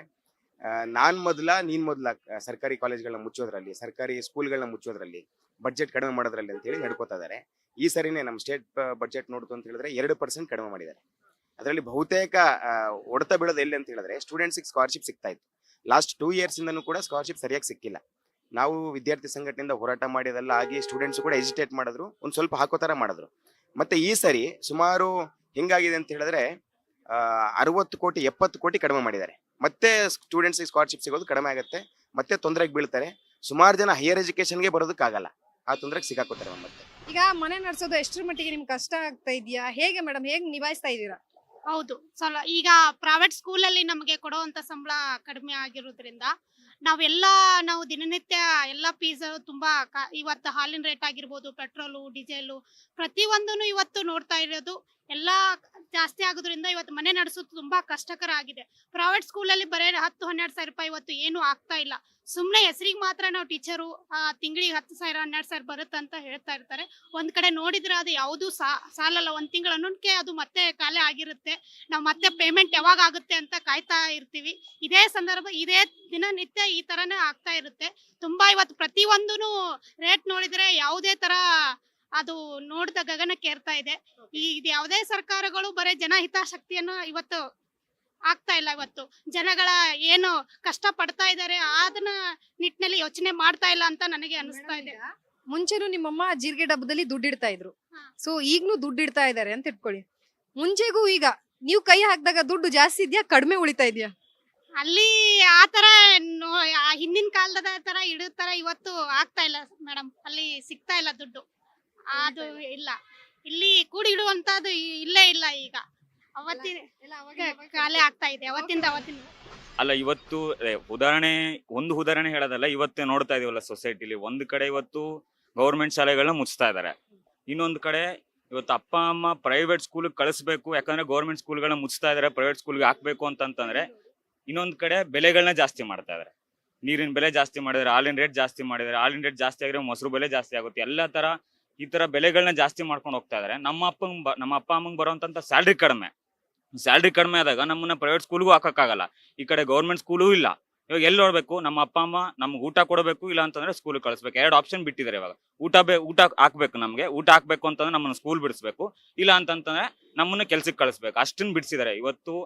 ಆ, ನಾನ್ ಮೊದಲ ನೀನ್ ಮೊದಲ ಸರ್ಕಾರಿ ಕಾಲೇಜ್ಗಳನ್ನ ಮುಚ್ಚೋದ್ರಲ್ಲಿ ಸರ್ಕಾರಿ ಸ್ಕೂಲ್ಗಳನ್ನ ಮುಚ್ಚೋದ್ರಲ್ಲಿ ಬಡ್ಜೆಟ್ ಕಡಿಮೆ ಮಾಡೋದ್ರಲ್ಲಿ ಅಂತ ಹೇಳಿ ನಡ್ಕೋತಾ ಇದಾರೆ. ಈ ಸರಿನೇ ನಮ್ಮ ಸ್ಟೇಟ್ ಬಡ್ಜೆಟ್ ನೋಡ್ತು ಅಂತ ಹೇಳಿದ್ರೆ ಎರಡು ಪರ್ಸೆಂಟ್ ಕಡಿಮೆ ಮಾಡಿದ್ದಾರೆ ಅದರಲ್ಲಿ ಬಹುತೇಕ ಆ, ಹೊಡೆತ ಬೀಳೋದು ಎಲ್ಲಿ ಅಂತ ಹೇಳಿದ್ರೆ ಸ್ಟೂಡೆಂಟ್ಸ್ಗೆ ಸ್ಕಾಲರ್ಶಿಪ್ ಸಿಗ್ತಾ ಇತ್ತು. ಲಾಸ್ಟ್ ಟೂ ಇಯರ್ಸ್ ಇಂದನೂ ಕೂಡ ಸ್ಕಾಲರ್ಶಿಪ್ ಸರಿಯಾಗಿ ಸಿಕ್ಕಿಲ್ಲ. ನಾವು ವಿದ್ಯಾರ್ಥಿ ಸಂಘಟನೆಯಿಂದ ಹೋರಾಟ ಮಾಡಿದೆಲ್ಲ ಆಗಿ ಸ್ಟೂಡೆಂಟ್ಸ್ ಕೂಡ ಎಜಿಟೇಟ್ ಮಾಡಿದ್ರು, ಒಂದು ಸ್ವಲ್ಪ ಹಾಕೋ ಥರ ಮಾಡಿದ್ರು. ಮತ್ತೆ ಈ ಸರಿ ಸುಮಾರು ಹೆಂಗಾಗಿದೆ ಅಂತ ಹೇಳಿದ್ರೆ ಅರವತ್ತು ಕೋಟಿ, ಎಪ್ಪತ್ತು ಕೋಟಿ ಕಡಿಮೆ ಮಾಡಿದ್ದಾರೆ. ಮತ್ತೆ ಸ್ಟೂಡೆಂಟ್ಸ್ ಸ್ಕಾಲರ್ಶಿಪ್ ಸಿಗೋದು ಕಡಿಮೆ ಆಗುತ್ತೆ, ಮತ್ತೆ ತೊಂದರೆಗೆ ಬೀಳ್ತಾರೆ. ಸುಮಾರು ಜನ ಹೈಯರ್ ಎಜುಕೇಶನ್ಗೆ ಬರೋದಕ್ಕಾಗಲ್ಲ. ಆ ತೊಂದರೆಗೆ ಸಿಗಾಕೋತಾರೆ ಮತ್ತೆ ಈಗ ಮನೆ ನಡೆಸೋದು ಎಷ್ಟರ ಮಟ್ಟಿಗೆ ನಿಮ್ಗೆ ಕಷ್ಟ ಆಗ್ತಾ ಇದೆಯಾ? ಹೇಗೆ ಮೇಡಮ್ ಹೇಗೆ ನಿಭಾಯಿಸ್ತಾ ಇದ್ದೀರಾ? ಹೌದು. ಸಲ ಈಗ ಪ್ರೈವೇಟ್ ಸ್ಕೂಲಲ್ಲಿ ನಮಗೆ ಕೊಡುವಂತ ಸಂಬಳ ಕಡಿಮೆ ಆಗಿರೋದ್ರಿಂದ ನಾವೆಲ್ಲ ನಾವು ದಿನನಿತ್ಯ ಎಲ್ಲ ಫೀಸ್ ತುಂಬಾ ಇವತ್ತು ಹಾಲಿನ ರೇಟ್ ಆಗಿರ್ಬೋದು ಪೆಟ್ರೋಲು ಡೀಸೆಲು ಪ್ರತಿಯೊಂದನ್ನು ಇವತ್ತು ನೋಡ್ತಾ ಇರೋದು. ಎಲ್ಲ ಜಾಸ್ತಿ ಆಗೋದ್ರಿಂದ ಇವತ್ತು ಮನೆ ನಡೆಸೋದು ತುಂಬಾ ಕಷ್ಟಕರ ಆಗಿದೆ. ಪ್ರೈವೇಟ್ ಸ್ಕೂಲಲ್ಲಿ ಬರೀ ಹತ್ತು, ಹನ್ನೆರಡು ಸಾವಿರ ರೂಪಾಯಿ ಇವತ್ತು ಏನು ಆಗ್ತಾ ಇಲ್ಲ. ಸುಮ್ಮನೆ ಹೆಸರಿಗೆ ಮಾತ್ರ ನಾವು ಟೀಚರು ತಿಂಗಳಿಗೆ ಹತ್ತು ಸಾವಿರ, ಹನ್ನೆರಡು ಸಾವಿರ ಬರುತ್ತೆ ಅಂತ ಹೇಳ್ತಾ ಇರ್ತಾರೆ. ಒಂದ್ ಕಡೆ ನೋಡಿದ್ರೆ ಅದು ಯಾವುದು ಸಾಲಲ್ಲ. ಒಂದ್ ತಿಂಗಳ ಅನ್ನೋಕೆ ಅದು ಮತ್ತೆ ಖಾಲಿ ಆಗಿರುತ್ತೆ. ನಾವು ಮತ್ತೆ ಪೇಮೆಂಟ್ ಯಾವಾಗ ಆಗುತ್ತೆ ಅಂತ ಕಾಯ್ತಾ ಇರ್ತೀವಿ. ಇದೇ ಸಂದರ್ಭ, ಇದೇ ದಿನನಿತ್ಯ ಈ ತರನೇ ಆಗ್ತಾ ಇರುತ್ತೆ. ತುಂಬಾ ಇವತ್ತು ಪ್ರತಿಯೊಂದೂ ರೇಟ್ ನೋಡಿದ್ರೆ ಯಾವುದೇ ತರ ಅದು ನೋಡಿದ ಗಗನಕ್ಕೆ ಏರ್ತಾ ಇದೆ. ಈ ಇದು ಯಾವುದೇ ಸರ್ಕಾರಗಳು ಬರೀ ಜನ ಹಿತಾಸಕ್ತಿಯನ್ನು ಇವತ್ತು ಆಗ್ತಾ ಇಲ್ಲ ಇವತ್ತು. ಜನಗಳ ಏನು ಕಷ್ಟ ಪಡ್ತಾ ಇದ್ದಾರೆ ಅದನ್ನ ನಿಟ್ಟಿನಲ್ಲಿ ಯೋಚನೆ ಮಾಡ್ತಾ ಇಲ್ಲ ಅಂತ ನನಗೆ ಅನಿಸ್ತಾ ಇದೆ. ಮುಂಚೆನು ನಿಮ್ಮಮ್ಮ ಜೀರಿಗೆ ಡಬ್ಬದಲ್ಲಿ ದುಡ್ಡು ಇಡ್ತಾ ಇದ್ರು. ಸೊ ಈಗ್ಲೂ ದುಡ್ಡು ಇಡ್ತಾ ಇದ್ದಾರೆ ಅಂತ ಇಟ್ಕೊಳ್ಳಿ. ಮುಂಚೆಗೂ ಈಗ ನೀವು ಕೈ ಹಾಕಿದಾಗ ದುಡ್ಡು ಜಾಸ್ತಿ ಇದೆಯಾ ಕಡಿಮೆ ಉಳಿತಾ ಇದೆಯಾ? ಅಲ್ಲಿ ಆ ತರ ಹಿಂದಿನ ಕಾಲದ ತರ ಇಡೋ ತರ ಇವತ್ತು ಆಗ್ತಾ ಇಲ್ಲ ಮೇಡಮ್. ಅಲ್ಲಿ ಸಿಗ್ತಾ ಇಲ್ಲ ದುಡ್ಡು. ಅದು ಇಲ್ಲ. ಇಲ್ಲಿ. ಕೂಡಿ ಇಡುವಂತದ್ದು ಇಲ್ಲೇ ಇಲ್ಲ ಈಗ. ಅವತ್ತಿನ ಖಾಲಿ ಆಗ್ತಾ ಇದೆ ಅವತ್ತಿಂದ ಅವತ್ತಿನ ಅಲ್ಲ ಇವತ್ತು ಅದೇ ಉದಾಹರಣೆ ಒಂದು ಉದಾಹರಣೆ ಹೇಳೋದಲ್ಲ ಇವತ್ತು ನೋಡ್ತಾ ಇದೀವಲ್ಲ ಸೊಸೈಟಿಲಿ ಒಂದ್ ಕಡೆ ಇವತ್ತು ಗೌರ್ಮೆಂಟ್ ಶಾಲೆಗಳನ್ನ ಮುಚ್ತಾ ಇದ್ದಾರೆ ಇನ್ನೊಂದ್ ಕಡೆ ಇವತ್ತು ಅಪ್ಪ ಅಮ್ಮ ಪ್ರೈವೇಟ್ ಸ್ಕೂಲ್ ಕಳಿಸ್ಬೇಕು ಯಾಕಂದ್ರೆ ಗೌರ್ಮೆಂಟ್ ಸ್ಕೂಲ್ಗಳನ್ನ ಮುಚ್ತಾ ಇದಾರೆ ಪ್ರೈವೇಟ್ ಸ್ಕೂಲ್ಗೆ ಹಾಕ್ಬೇಕು ಅಂತಂತಂದ್ರೆ ಇನ್ನೊಂದ್ ಕಡೆ ಬೆಲೆಗಳನ್ನ ಜಾಸ್ತಿ ಮಾಡ್ತಾ ಇದಾರೆ. ನೀರಿನ ಬೆಲೆ ಜಾಸ್ತಿ ಮಾಡಿದ್ರೆ ಹಾಲಿನ ರೇಟ್ ಜಾಸ್ತಿ ಮಾಡಿದ್ರೆ ಹಾಲಿನ ರೇಟ್ ಜಾಸ್ತಿ ಆಗಿದ್ರೆ ಮೊಸರು ಬೆಲೆ ಜಾಸ್ತಿ ಆಗುತ್ತೆ. ಎಲ್ಲ ತರ ಈ ತರ ಬೆಲೆಗಳನ್ನ ಜಾಸ್ತಿ ಮಾಡ್ಕೊಂಡು ಹೋಗ್ತಾ ಇದಾರೆ. ನಮ್ಮ ಅಪ್ಪ ಬ- ನಮ್ಮ ಅಪ್ಪ ಅಮ್ಮಂಗ್ ಬರುವಂತ ಸ್ಯಾಲ್ರಿ ಕಡಿಮೆ. ಸ್ಯಾಲ್ರಿ ಕಡಿಮೆ ಆದಾಗ ನಮ್ಮನ್ನ ಪ್ರೈವೇಟ್ ಸ್ಕೂಲ್ಗೂ ಹಾಕಕ್ಕಾಗಲ್ಲ. ಈ ಕಡೆ ಗೌರ್ಮೆಂಟ್ ಸ್ಕೂಲೂ ಇಲ್ಲ. ಇವಾಗ ಎಲ್ಲಿ ನೋಡ್ಬೇಕು? ನಮ್ಮ ಅಪ್ಪ, ಅಮ್ಮ ನಮ್ಗೆ ಊಟ ಕೊಡಬೇಕು ಇಲ್ಲ ಅಂತಂದ್ರೆ ಸ್ಕೂಲ್ ಕಳಿಸ್ಬೇಕು. ಎರಡು ಆಪ್ಷನ್ ಬಿಟ್ಟಿದ್ದಾರೆ ಇವಾಗ. ಊಟ ಬೇ, ಊಟ ಹಾಕ್ಬೇಕು ನಮಗೆ. ಊಟ ಹಾಕ್ಬೇಕು ಅಂತಂದ್ರೆ ನಮ್ಮನ್ನ ಸ್ಕೂಲ್ ಬಿಡಿಸ್ಬೇಕು. ಇಲ್ಲ ಅಂತಂತಂದ್ರೆ ನಮ್ಮನ್ನ ಕೆಲ್ಸಕ್ಕೆ ಕಳಿಸ್ಬೇಕು. ಅಷ್ಟನ್ನ ಬಿಡಿಸಿದ್ದಾರೆ. ಇವತ್ತು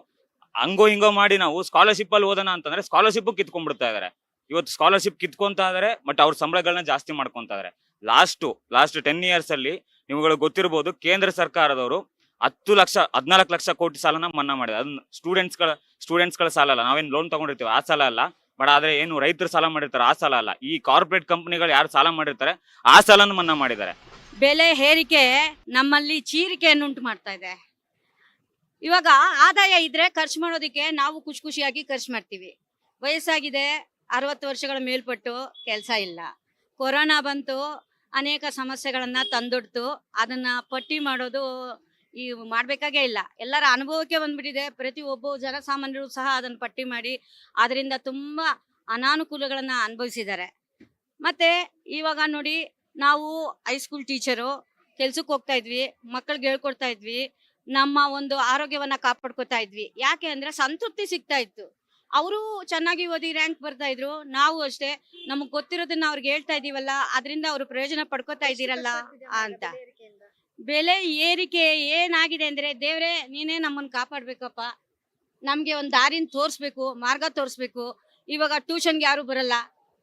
ಹಂಗೋ ಹಿಂಗೋ ಮಾಡಿ ನಾವು ಸ್ಕಾಲರ್ಶಿಪ್ ಅಲ್ಲಿ ಓದೋಣ ಅಂತಂದ್ರೆ ಸ್ಕಾಲರ್ಶಿಪ್ ಕಿತ್ಕೊಂಡ್ಬಿಡ್ತಾ ಇದಾರೆ. ಇವತ್ತು ಸ್ಕಾಲರ್ಶಿಪ್ ಕಿತ್ಕೊಂತ ಇದಾರೆ ಬಟ್ ಅವ್ರ ಸಂಬಳಗಳನ್ನ ಜಾಸ್ತಿ ಮಾಡ್ಕೊಂತ ಇದಾರೆ. ಲಾಸ್ಟ್ ಲಾಸ್ಟ್ ಟೆನ್ ಇಯರ್ಸ್ ಅಲ್ಲಿ ನಿಮ್ಗಳಿಗೆ ಗೊತ್ತಿರ್ಬೋದು ಕೇಂದ್ರ ಸರ್ಕಾರದವರು ಹತ್ತು ಲಕ್ಷ, ಹದಿನಾಲ್ಕು ಲಕ್ಷ ಕೋಟಿ ಸಾಲನ ಮನ್ನಾ ಮಾಡಿದೆ. ಅದನ್ನ ಸ್ಟೂಡೆಂಟ್ಸ್ಗಳ ಸಾಲ ಅಲ್ಲ, ನಾವೇನ್ ಲೋನ್ ತಗೊಂಡಿರ್ತೀವಿ, ಆ ಸಾಲ ಅಲ್ಲ. ಬಟ್ ಆದ್ರೆ ಏನು ರೈತರು ಸಾಲ ಮಾಡಿರ್ತಾರೆ, ಆ ಸಾಲ ಅಲ್ಲ. ಈ ಕಾರ್ಪೊರೇಟ್ ಕಂಪನಿಗಳು ಯಾರು ಸಾಲ ಮಾಡಿರ್ತಾರೆ, ಆ ಸಾಲನ ಮನ್ನಾ ಮಾಡಿದ್ದಾರೆ. ಬೆಲೆ ಹೇರಿಕೆ ನಮ್ಮಲ್ಲಿ ಚೀರಿಕೆಯನ್ನುಂಟು ಮಾಡ್ತಾ ಇದೆ. ಇವಾಗ ಆದಾಯ ಇದ್ರೆ ಖರ್ಚು ಮಾಡೋದಕ್ಕೆ ನಾವು ಖುಷಿ ಖುಷಿಯಾಗಿ ಖರ್ಚು ಮಾಡ್ತೀವಿ. ವಯಸ್ಸಾಗಿದೆ, ಅರವತ್ತು ವರ್ಷಗಳ ಮೇಲ್ಪಟ್ಟು ಕೆಲಸ ಇಲ್ಲ. ಕೊರೋನಾ ಬಂತು, ಅನೇಕ ಸಮಸ್ಯೆಗಳನ್ನ ತಂದೊಡ್ತು. ಅದನ್ನ ಪಟ್ಟಿ ಮಾಡೋದು ಈ ಮಾಡ್ಬೇಕಾಗೇ ಇಲ್ಲ. ಎಲ್ಲರ ಅನುಭವಕ್ಕೆ ಬಂದ್ಬಿಟ್ಟಿದೆ. ಪ್ರತಿ ಒಬ್ಬ ಜನಸಾಮಾನ್ಯರು ಸಹ ಅದನ್ನ ಪಟ್ಟಿ ಮಾಡಿ ಅದರಿಂದ ತುಂಬಾ ಅನಾನುಕೂಲಗಳನ್ನ ಅನುಭವಿಸಿದ್ದಾರೆ. ಮತ್ತೆ ಇವಾಗ ನೋಡಿ ನಾವು ಹೈಸ್ಕೂಲ್ ಟೀಚರು ಕೆಲ್ಸಕ್ಕೆ ಹೋಗ್ತಾ ಇದ್ವಿ ಮಕ್ಕಳಿಗೆ ಹೇಳ್ಕೊಡ್ತಾ ಇದ್ವಿ ನಮ್ಮ ಒಂದು ಆರೋಗ್ಯವನ್ನ ಕಾಪಾಡ್ಕೊತಾ ಇದ್ವಿ. ಯಾಕೆ ಅಂದ್ರೆ ಸಂತೃಪ್ತಿ ಸಿಗ್ತಾ ಇತ್ತು. ಅವರು ಚೆನ್ನಾಗಿ ಓದಿ ರ್ಯಾಂಕ್ ಬರ್ತಾ ಇದ್ರು. ನಾವು ಅಷ್ಟೇ ನಮಗೆ ಗೊತ್ತಿರೋದನ್ನ ಅವ್ರಿಗೆ ಹೇಳ್ತಾ ಇದೀವಲ್ಲ ಅದರಿಂದ ಅವರು ಪ್ರಯೋಜನ ಪಡ್ಕೊತಾ ಇದ್ದೀರಲ್ಲ ಅಂತ. ಬೆಲೆ ಏರಿಕೆ ಏನಾಗಿದೆ ಅಂದ್ರೆ, ದೇವ್ರೆ, ನೀನೇ ನಮ್ಮನ್ನ ಕಾಪಾಡ್ಬೇಕಪ್ಪ. ನಮ್ಗೆ ಒಂದ್ ದಾರಿನ ತೋರಿಸ್ಬೇಕು, ಮಾರ್ಗ ತೋರಿಸ್ಬೇಕು. ಇವಾಗ ಟ್ಯೂಷನ್ಗೆ ಯಾರು ಬರಲ್ಲ.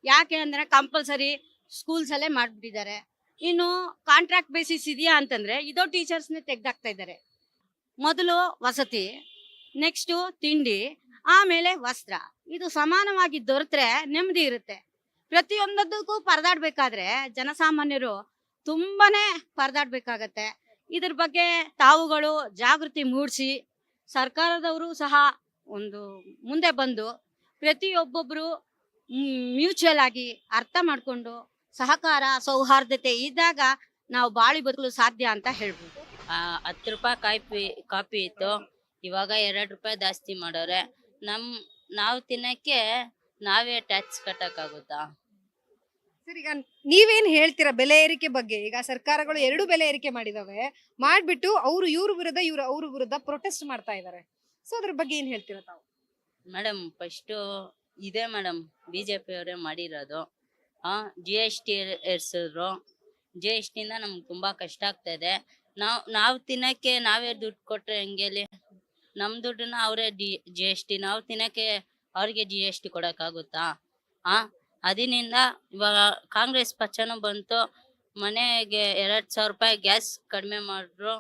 ಯಾಕೆ ಅಂದ್ರೆ ಕಂಪಲ್ಸರಿ ಸ್ಕೂಲ್ಸ್ ಅಲ್ಲೇ ಮಾಡ್ಬಿಟ್ಟಿದ್ದಾರೆ. ಇನ್ನು ಕಾಂಟ್ರಾಕ್ಟ್ ಬೇಸಿಸ್ ಇದೆಯಾ ಅಂತಂದ್ರೆ, ಇದೋ ಟೀಚರ್ಸ್ನೇ ತೆಗ್ದಾಕ್ತಾ ಇದ್ದಾರೆ. ಮೊದಲು ವಸತಿ ನೆಕ್ಸ್ಟು ತಿಂಡಿ, ಆಮೇಲೆ ವಸ್ತ್ರ. ಇದು ಸಮಾನವಾಗಿ ದೊರೆತ್ರೆ ನೆಮ್ಮದಿ ಇರುತ್ತೆ. ಪ್ರತಿಯೊಂದಕ್ಕೂ ಪರದಾಡ್ಬೇಕಾದ್ರೆ ಜನಸಾಮಾನ್ಯರು ತುಂಬಾನೇ ಪರದಾಡ್ಬೇಕಾಗತ್ತೆ. ಇದ್ರ ಬಗ್ಗೆ ತಾವುಗಳು ಜಾಗೃತಿ ಮೂಡಿಸಿ, ಸರ್ಕಾರದವರು ಸಹ ಒಂದು ಮುಂದೆ ಬಂದು ಪ್ರತಿಯೊಬ್ಬೊಬ್ರು ಮ್ಯೂಚುವಲ್ ಆಗಿ ಅರ್ಥ ಮಾಡ್ಕೊಂಡು ಸಹಕಾರ, ಸೌಹಾರ್ದತೆ ಇದ್ದಾಗ ನಾವು ಬಾಳಿ ಬದುಕಲು ಸಾಧ್ಯ ಅಂತ ಹೇಳ್ಬೋದು. ಹತ್ತು ರೂಪಾಯಿ ಕಾಫಿ ಕಾಫಿ ಇತ್ತು. ಇವಾಗ ಎರಡು ರೂಪಾಯಿ ಜಾಸ್ತಿ ಮಾಡೋರೆ. ನಮ್, ನಾವು ತಿನ್ನಕ್ಕೆ ನಾವೇ ಟ್ಯಾಕ್ಸ್ ಕಟ್ಟಕ್ಕಾಗುತ್ತಾ? ಸರ್ ಈಗ ನೀವೇನ್ ಹೇಳ್ತೀರಾ ಬೆಲೆ ಏರಿಕೆ ಬಗ್ಗೆ? ಈಗ ಸರ್ಕಾರಗಳು ಎರಡು ಬೆಲೆ ಏರಿಕೆ ಮಾಡಿದಾವೆ. ಮಾಡ್ಬಿಟ್ಟು ಅವರು ಇವ್ರ ವಿರುದ್ಧ, ಇವ್ರು ಅವ್ರ ವಿರುದ್ಧ ಪ್ರೊಟೆಸ್ಟ್ ಮಾಡ್ತಾ ಇದ್ದಾರೆ ಸೊ ಅದ್ರ ಬಗ್ಗೆ ಏನ್ ಹೇಳ್ತೀರಾ ತಾವು? ಮೇಡಮ್ ಫಸ್ಟು ಇದೆ ಮೇಡಮ್ ಬಿ ಜೆ ಪಿ ಅವರೇ ಮಾಡಿರೋದು. ಜಿ ಎಸ್ ಟಿ ಏರ್ಸಿದ್ರು. ಜಿ ಎಸ್ ಟಿಯಿಂದ ನಮ್ಗೆ ತುಂಬಾ ಕಷ್ಟ ಆಗ್ತಾ ಇದೆ. ನಾವು ನಾವು ತಿನ್ನೋಕ್ಕೆ ನಾವೇ ದುಡ್ಡು ಕೊಟ್ಟರೆ ಹೆಂಗೇಲಿ ನಮ್ಮ ದುಡ್ಡನ್ನ ಅವರೇ ಡಿ ಜಿ ಎಸ್ ಟಿ ನಾವು ತಿನ್ನೋಕ್ಕೆ ಅವ್ರಿಗೆ ಜಿ ಎಸ್ ಟಿ ಕೊಡೋಕ್ಕಾಗುತ್ತಾ? ಆ ಅದರಿಂದ ಇವಾಗ ಕಾಂಗ್ರೆಸ್ ಪಕ್ಷನೂ ಬಂತು, ಮನೆಗೆ ಎರಡು ಸಾವಿರ ರೂಪಾಯಿ ಗ್ಯಾಸ್ ಕಡಿಮೆ ಮಾಡಿದ್ರು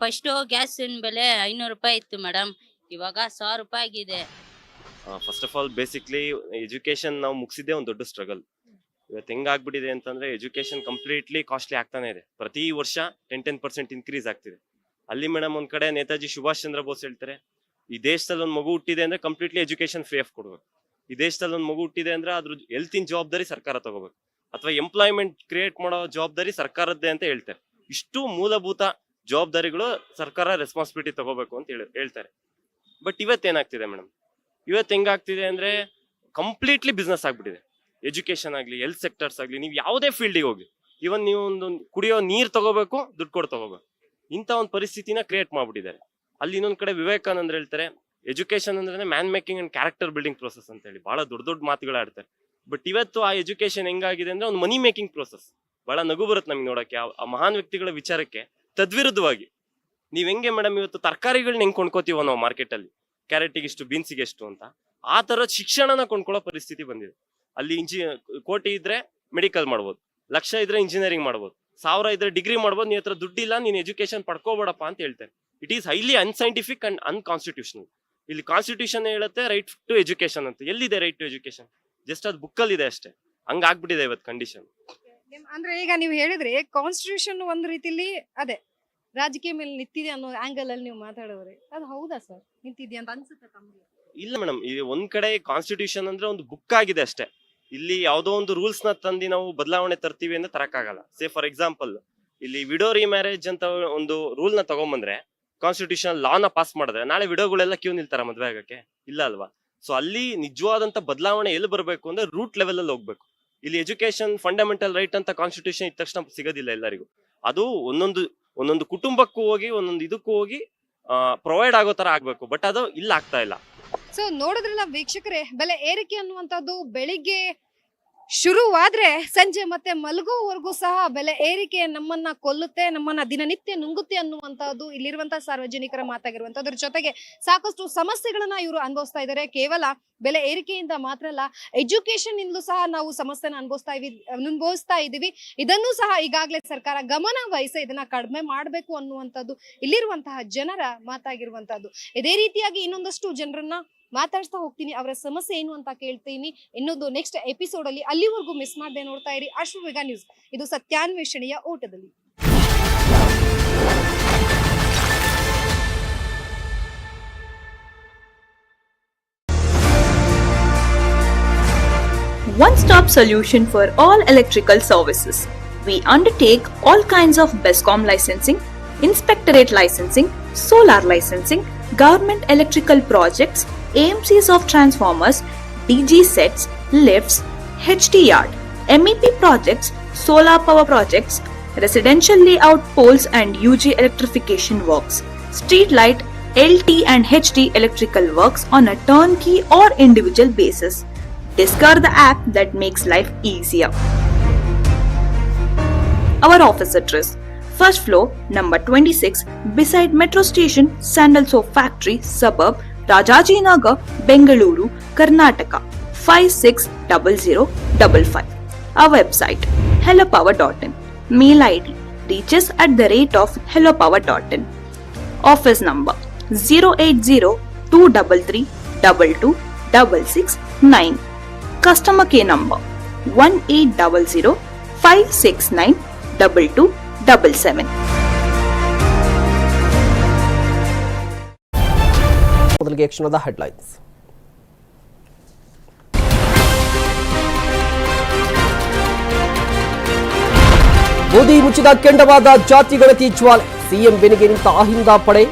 ಫಸ್ಟು ಗ್ಯಾಸಿನ ಬೆಲೆ ಐನೂರು ರೂಪಾಯಿ ಇತ್ತು ಮೇಡಮ್ ಇವಾಗ ಸಾವಿರ ರೂಪಾಯಿ ಆಗಿದೆ. First of all basically education ನಾವು ಮುಗಿಸಿದ್ದೇ ಒಂದು ದೊಡ್ಡ ಸ್ಟ್ರಗಲ್ ಇವತ್ತು ಹೆಂಗಾಗ್ಬಿಟ್ಟಿದೆ ಅಂತಂದ್ರೆ ಎಜುಕೇಶನ್ ಕಂಪ್ಲೀಟ್ಲಿ ಕಾಸ್ಟ್ಲಿ ಆಗ್ತಾನೆ ಇದೆ. ಪ್ರತಿ ವರ್ಷ ಟೆನ್ ಟೆನ್ ಪರ್ಸೆಂಟ್ ಇನ್ಕ್ರೀಸ್ ಆಗ್ತಿದೆ. ಅಲ್ಲಿ ಮೇಡಮ್ ಒಂದ್ ಕಡೆ ನೇತಾಜಿ ಸುಭಾಷ್ ಚಂದ್ರ ಬೋಸ್ ಹೇಳ್ತಾರೆ, ಈ ದೇಶದಲ್ಲಿ ಒಂದು ಮಗು ಹುಟ್ಟಿದೆ ಅಂದ್ರೆ ಕಂಪ್ಲೀಟ್ಲಿ ಎಜುಕೇಶನ್ ಫ್ರೀ ಆಫ್ ಕೊಡ್ಬೇಕು. ಈ ದೇಶದಲ್ಲಿ ಒಂದು ಮಗು ಹುಟ್ಟಿದೆ ಅಂದ್ರೆ ಅದ್ರ ಹೆಲ್ತಿನ ಜವಾಬ್ದಾರಿ ಸರ್ಕಾರ ತಗೋಬೇಕು. ಅಥವಾ ಎಂಪ್ಲಾಯ್ಮೆಂಟ್ ಕ್ರಿಯೇಟ್ ಮಾಡೋ ಜವಾಬ್ದಾರಿ ಸರ್ಕಾರದ್ದೇ ಅಂತ ಹೇಳ್ತಾರೆ. ಇಷ್ಟು ಮೂಲಭೂತ ಜವಾಬ್ದಾರಿಗಳು ಸರ್ಕಾರ ರೆಸ್ಪಾನ್ಸಿಬಿಲಿಟಿ ತಗೋಬೇಕು ಅಂತ ಹೇಳಿ, ಹೇಳ್ತಾರೆ. ಬಟ್ ಇವತ್ತೇನಾಗ್ತಿದೆ ಮೇಡಮ್ ಇವತ್ತು ಹೆಂಗಾಗ್ತಿದೆ ಅಂದ್ರೆ ಕಂಪ್ಲೀಟ್ಲಿ ಬಿಸ್ನೆಸ್ ಆಗ್ಬಿಟ್ಟಿದೆ. ಎಜುಕೇಶನ್ ಆಗಲಿ ಹೆಲ್ತ್ ಸೆಕ್ಟರ್ಸ್ ಆಗಲಿ, ನೀವು ಯಾವುದೇ ಫೀಲ್ಡಿಗೆ ಹೋಗಿ ಇವನ್ ನೀವು ಒಂದು ಕುಡಿಯೋ ನೀರು ತಗೋಬೇಕು, ದುಡ್ಡು ಕೊಟ್ಟು ತಗೋಬೇಕು. ಇಂಥ ಒಂದು ಪರಿಸ್ಥಿತಿನ ಕ್ರಿಯೇಟ್ ಮಾಡ್ಬಿಟ್ಟಿದ್ದಾರೆ. ಅಲ್ಲಿ ಇನ್ನೊಂದು ಕಡೆ ವಿವೇಕಾನಂದ್ರ ಹೇಳ್ತಾರೆ ಎಜುಕೇಶನ್ ಅಂದ್ರೆ man making and character building process ಅಂತ ಹೇಳಿ ಬಹಳ ದೊಡ್ಡ ದೊಡ್ಡ ಮಾತುಗಳಾಡ್ತಾರೆ ಬಟ್ ಇವತ್ತು ಆ ಎಜುಕೇಶನ್ ಹೆಂಗಾಗಿದೆ ಅಂದ್ರೆ ಒಂದು ಮನಿ ಮೇಕಿಂಗ್ ಪ್ರೋಸೆಸ್ ಬಹಳ ನಗು ಬರುತ್ತೆ ನಮ್ಗೆ ನೋಡಕ್ಕೆ ಆ- ಮಹಾನ್ ವ್ಯಕ್ತಿಗಳ ವಿಚಾರಕ್ಕೆ ತದ್ವಿರುದ್ಧವಾಗಿ. ನೀವ್ ಹೆಂಗೆ ಮೇಡಮ್ ಇವತ್ತು ತರಕಾರಿಗಳನ್ನ ಹೆಂಗ್ ಕೊಂಡ್ಕೋತೀವೋ ನಾವು ಮಾರ್ಕೆಟ್ ಅಲ್ಲಿ? ಕ್ಯಾರೆಟಿಗೆ ಇಷ್ಟು ಬೀನ್ಸಿಗೆ ಎಷ್ಟು ಅಂತ. ಆ ತರ ಶಿಕ್ಷಣನ ಕೊಂಡ್ಕೊಳ್ಳೋ ಪರಿಸ್ಥಿತಿ ಬಂದಿದೆ. ಅಲ್ಲಿ ಇಂಜಿ ಕೋಟಿ ಇದ್ರೆ ಮೆಡಿಕಲ್ ಮಾಡ್ಬೋದು. ಲಕ್ಷ ಇದ್ರೆ ಇಂಜಿನಿಯರಿಂಗ್ ಮಾಡ್ಬೋದು. ಸಾವಿರ ಇದ್ರೆ ಡಿಗ್ರಿ ಮಾಡ್ಬೋದು. ನೀನ್ ಹತ್ರ ದುಡ್ಡಿಲ್ಲ, ನೀನ್ ಎಜುಕೇಶನ್ ಪಡ್ಕೋಬೇಡಪ್ಪ ಅಂತ ಹೇಳ್ತಾರೆ. It is highly unscientific and unconstitutional ಇಲ್ಲಿ ಕಾನ್ಸ್ಟಿಟ್ಯೂಷನ್ ಹೇಳುತ್ತೆ ರೈಟ್ ಟು ಎಜುಕೇಶನ್ ಅಂತ. ಎಲ್ಲಿದೆ ರೈಟ್ ಟು ಎಜುಕೇಶನ್ ಜಸ್ಟ್ ಅದು ಬುಕ್ ಅಲ್ಲಿ ಇದೆ ಅಷ್ಟೇ ಹಂಗಾಗ್ಬಿಟ್ಟಿದೆ ಇವತ್ತು ಕಂಡೀಷನ್ ಅಂದ್ರೆ ಈಗ ನೀವು ಹೇಳಿದ್ರೆ ಕಾನ್ಸ್ಟಿಟ್ಯೂಷನ್ ಒಂದ್ ರೀತಿಲಿ ಅದೇ ರಾಜಕೀಯ ಮೇಲೆ ನಿಂತಿದೆ ಅನ್ನೋ ಆಂಗಲ್ ಅಲ್ಲಿ ನೀವು ಮಾತಾಡಿದ್ರಿ ಅದು ಹೌದಾ ಸರ್ ನಿಂತಿದ್ಯಾ ಅಂತ ಅನ್ಸುತ್ತೆ ತಮಗೆ? ಇಲ್ಲ ಮೇಡಮ್ ಈ ಒಂದ್ ಕಡೆ ಕಾನ್ಸ್ಟಿಟ್ಯೂಷನ್ ಅಂದ್ರೆ ಒಂದು ಬುಕ್ ಆಗಿದೆ ಅಷ್ಟೇ. ಇಲ್ಲಿ ಯಾವುದೋ ಒಂದು ರೂಲ್ಸ್ನ ತಂದು ನಾವು ಬದಲಾವಣೆ ತರ್ತೀವಿ ಅಂತ ತರಕಾಗಲ್ಲ ಸೇ ಫಾರ್ ಎಕ್ಸಾಂಪಲ್ ಇಲ್ಲಿ ವಿಡೋ ಮ್ಯಾರೇಜ್ ಅಂತ ಒಂದು ರೂಲ್ನ ತಗೊಂಬಂದ್ರೆ ಕಾನ್ಸ್ಟಿಟ್ಯೂಷನ್ ಲಾನ ಪಾಸ್ ಮಾಡಿದ್ರೆ ನಾಳೆ ವಿಡೋಗಳೆಲ್ಲ ಕ್ಯೂ ನಿಲ್ತಾರ ಮದ್ವೆ ಆಗಕ್ಕೆ? ಇಲ್ಲ ಅಲ್ವಾ? ಸೊ ಅಲ್ಲಿ ನಿಜವಾದಂತ ಬದಲಾವಣೆ ಎಲ್ಲಿ ಬರಬೇಕು ಅಂದ್ರೆ ರೂಟ್ ಲೆವೆಲ್ ಅಲ್ಲಿ ಹೋಗ್ಬೇಕು. ಇಲ್ಲಿ ಎಜುಕೇಶನ್ ಫಂಡಮೆಂಟಲ್ ರೈಟ್ ಅಂತ ಕಾನ್ಸ್ಟಿಟ್ಯೂಷನ್ ಇದ್ದ ತಕ್ಷಣ ಸಿಗೋದಿಲ್ಲ ಎಲ್ಲರಿಗೂ. ಅದು ಒಂದೊಂದು ಒಂದೊಂದು ಕುಟುಂಬಕ್ಕೂ ಹೋಗಿ, ಒಂದೊಂದು ಇದಕ್ಕೂ ಹೋಗಿ ಪ್ರೊವೈಡ್ ಆಗೋ ತರ ಆಗ್ಬೇಕು. ಬಟ್ ಅದು ಇಲ್ಲ, ಆಗ್ತಾ ಇಲ್ಲ. ಸೊ ನೋಡಿದ್ರಲ್ಲ ವೀಕ್ಷಕರೇ, ಬೆಲೆ ಏರಿಕೆ ಅನ್ನುವಂಥದ್ದು ಬೆಳಿಗ್ಗೆ ಶುರುವಾದ್ರೆ ಸಂಜೆ ಮತ್ತೆ ಮಲಗುವವರೆಗೂ ಸಹ ಬೆಲೆ ಏರಿಕೆ ನಮ್ಮನ್ನ ಕೊಲ್ಲುತ್ತೆ, ನಮ್ಮನ್ನ ದಿನನಿತ್ಯ ನುಂಗುತ್ತೆ ಅನ್ನುವಂತಹದ್ದು ಇಲ್ಲಿರುವಂತಹ ಸಾರ್ವಜನಿಕರ ಮಾತಾಗಿರುವಂತದ್ರ ಜೊತೆಗೆ ಸಾಕಷ್ಟು ಸಮಸ್ಯೆಗಳನ್ನ ಇವರು ಅನುಭವಿಸ್ತಾ ಇದ್ದಾರೆ. ಕೇವಲ ಬೆಲೆ ಏರಿಕೆಯಿಂದ ಮಾತ್ರ ಅಲ್ಲ ಎಜುಕೇಶನ್ ಇಂದಲೂ ಸಹ ನಾವು ಸಮಸ್ಯೆನ ಅನುಭವಿಸ್ತಾ ಇವಿ, ಅನುಭವಿಸ್ತಾ ಇದೀವಿ ಇದನ್ನು ಸಹ ಈಗಾಗಲೇ ಸರ್ಕಾರ ಗಮನ ವಹಿಸಿ ಇದನ್ನ ಕಡಿಮೆ ಮಾಡಬೇಕು ಅನ್ನುವಂಥದ್ದು ಇಲ್ಲಿರುವಂತಹ ಜನರ ಮಾತಾಗಿರುವಂತಹದ್ದು ಇದೇ ರೀತಿಯಾಗಿ ಇನ್ನೊಂದಷ್ಟು ಜನರನ್ನ ಮಾತಾಡ್ತಾ ಹೋಗ್ತೀನಿ ಅವರ ಸಮಸ್ಯೆ ಏನು ಅಂತ ಕೇಳ್ತೀನಿ ಇನ್ನೊಂದು ನೆಕ್ಸ್ಟ್ ಎಪಿಸೋಡ್ ಅಲ್ಲಿ ಅಲ್ಲಿವರೆಗೂ ಮಿಸ್ ಮಾಡದೆ ನೋಡ್ತಾ ಇರಿ ಅಶ್ವವೇಗ ನ್ಯೂಸ್ ಇದು ಸತ್ಯಾನ್ವೇಷಣೆಯ ಓಟದಲ್ಲಿ one-stop solution for all electrical services. We undertake all kinds of BESCOM licensing, inspectorate licensing, solar licensing, government electrical projects, AMCs of transformers, DG sets, lifts, HT yard, MEP projects, solar power projects, residential layout poles and UG electrification works, street light, LT and HT electrical works on a turnkey or individual basis. Discover the app that makes life easier. Our office address First floor, number 26, beside Metro Station, Sandal Soap Factory, suburb, Rajajinagar Bengaluru Karnataka five six double zero double five a website hello power dot in mail I D reaches at the rate of hello power dot in office number zero eight zero two double three double two double six nine customer care number one eight double zero five six nine double two double seven ಮೊದಲಿಗೆ ಕ್ಷಣದ headlines Modi ಮುಚ್ಚಿದ ಕೆಂಡವಾದ ಜಾತಿ ಗಣತಿ ಜ್ವಾಲೆ. CM ಬೆನಿಗೆ ನಿಂತ ಅಹಿಂದ ಪಡೆ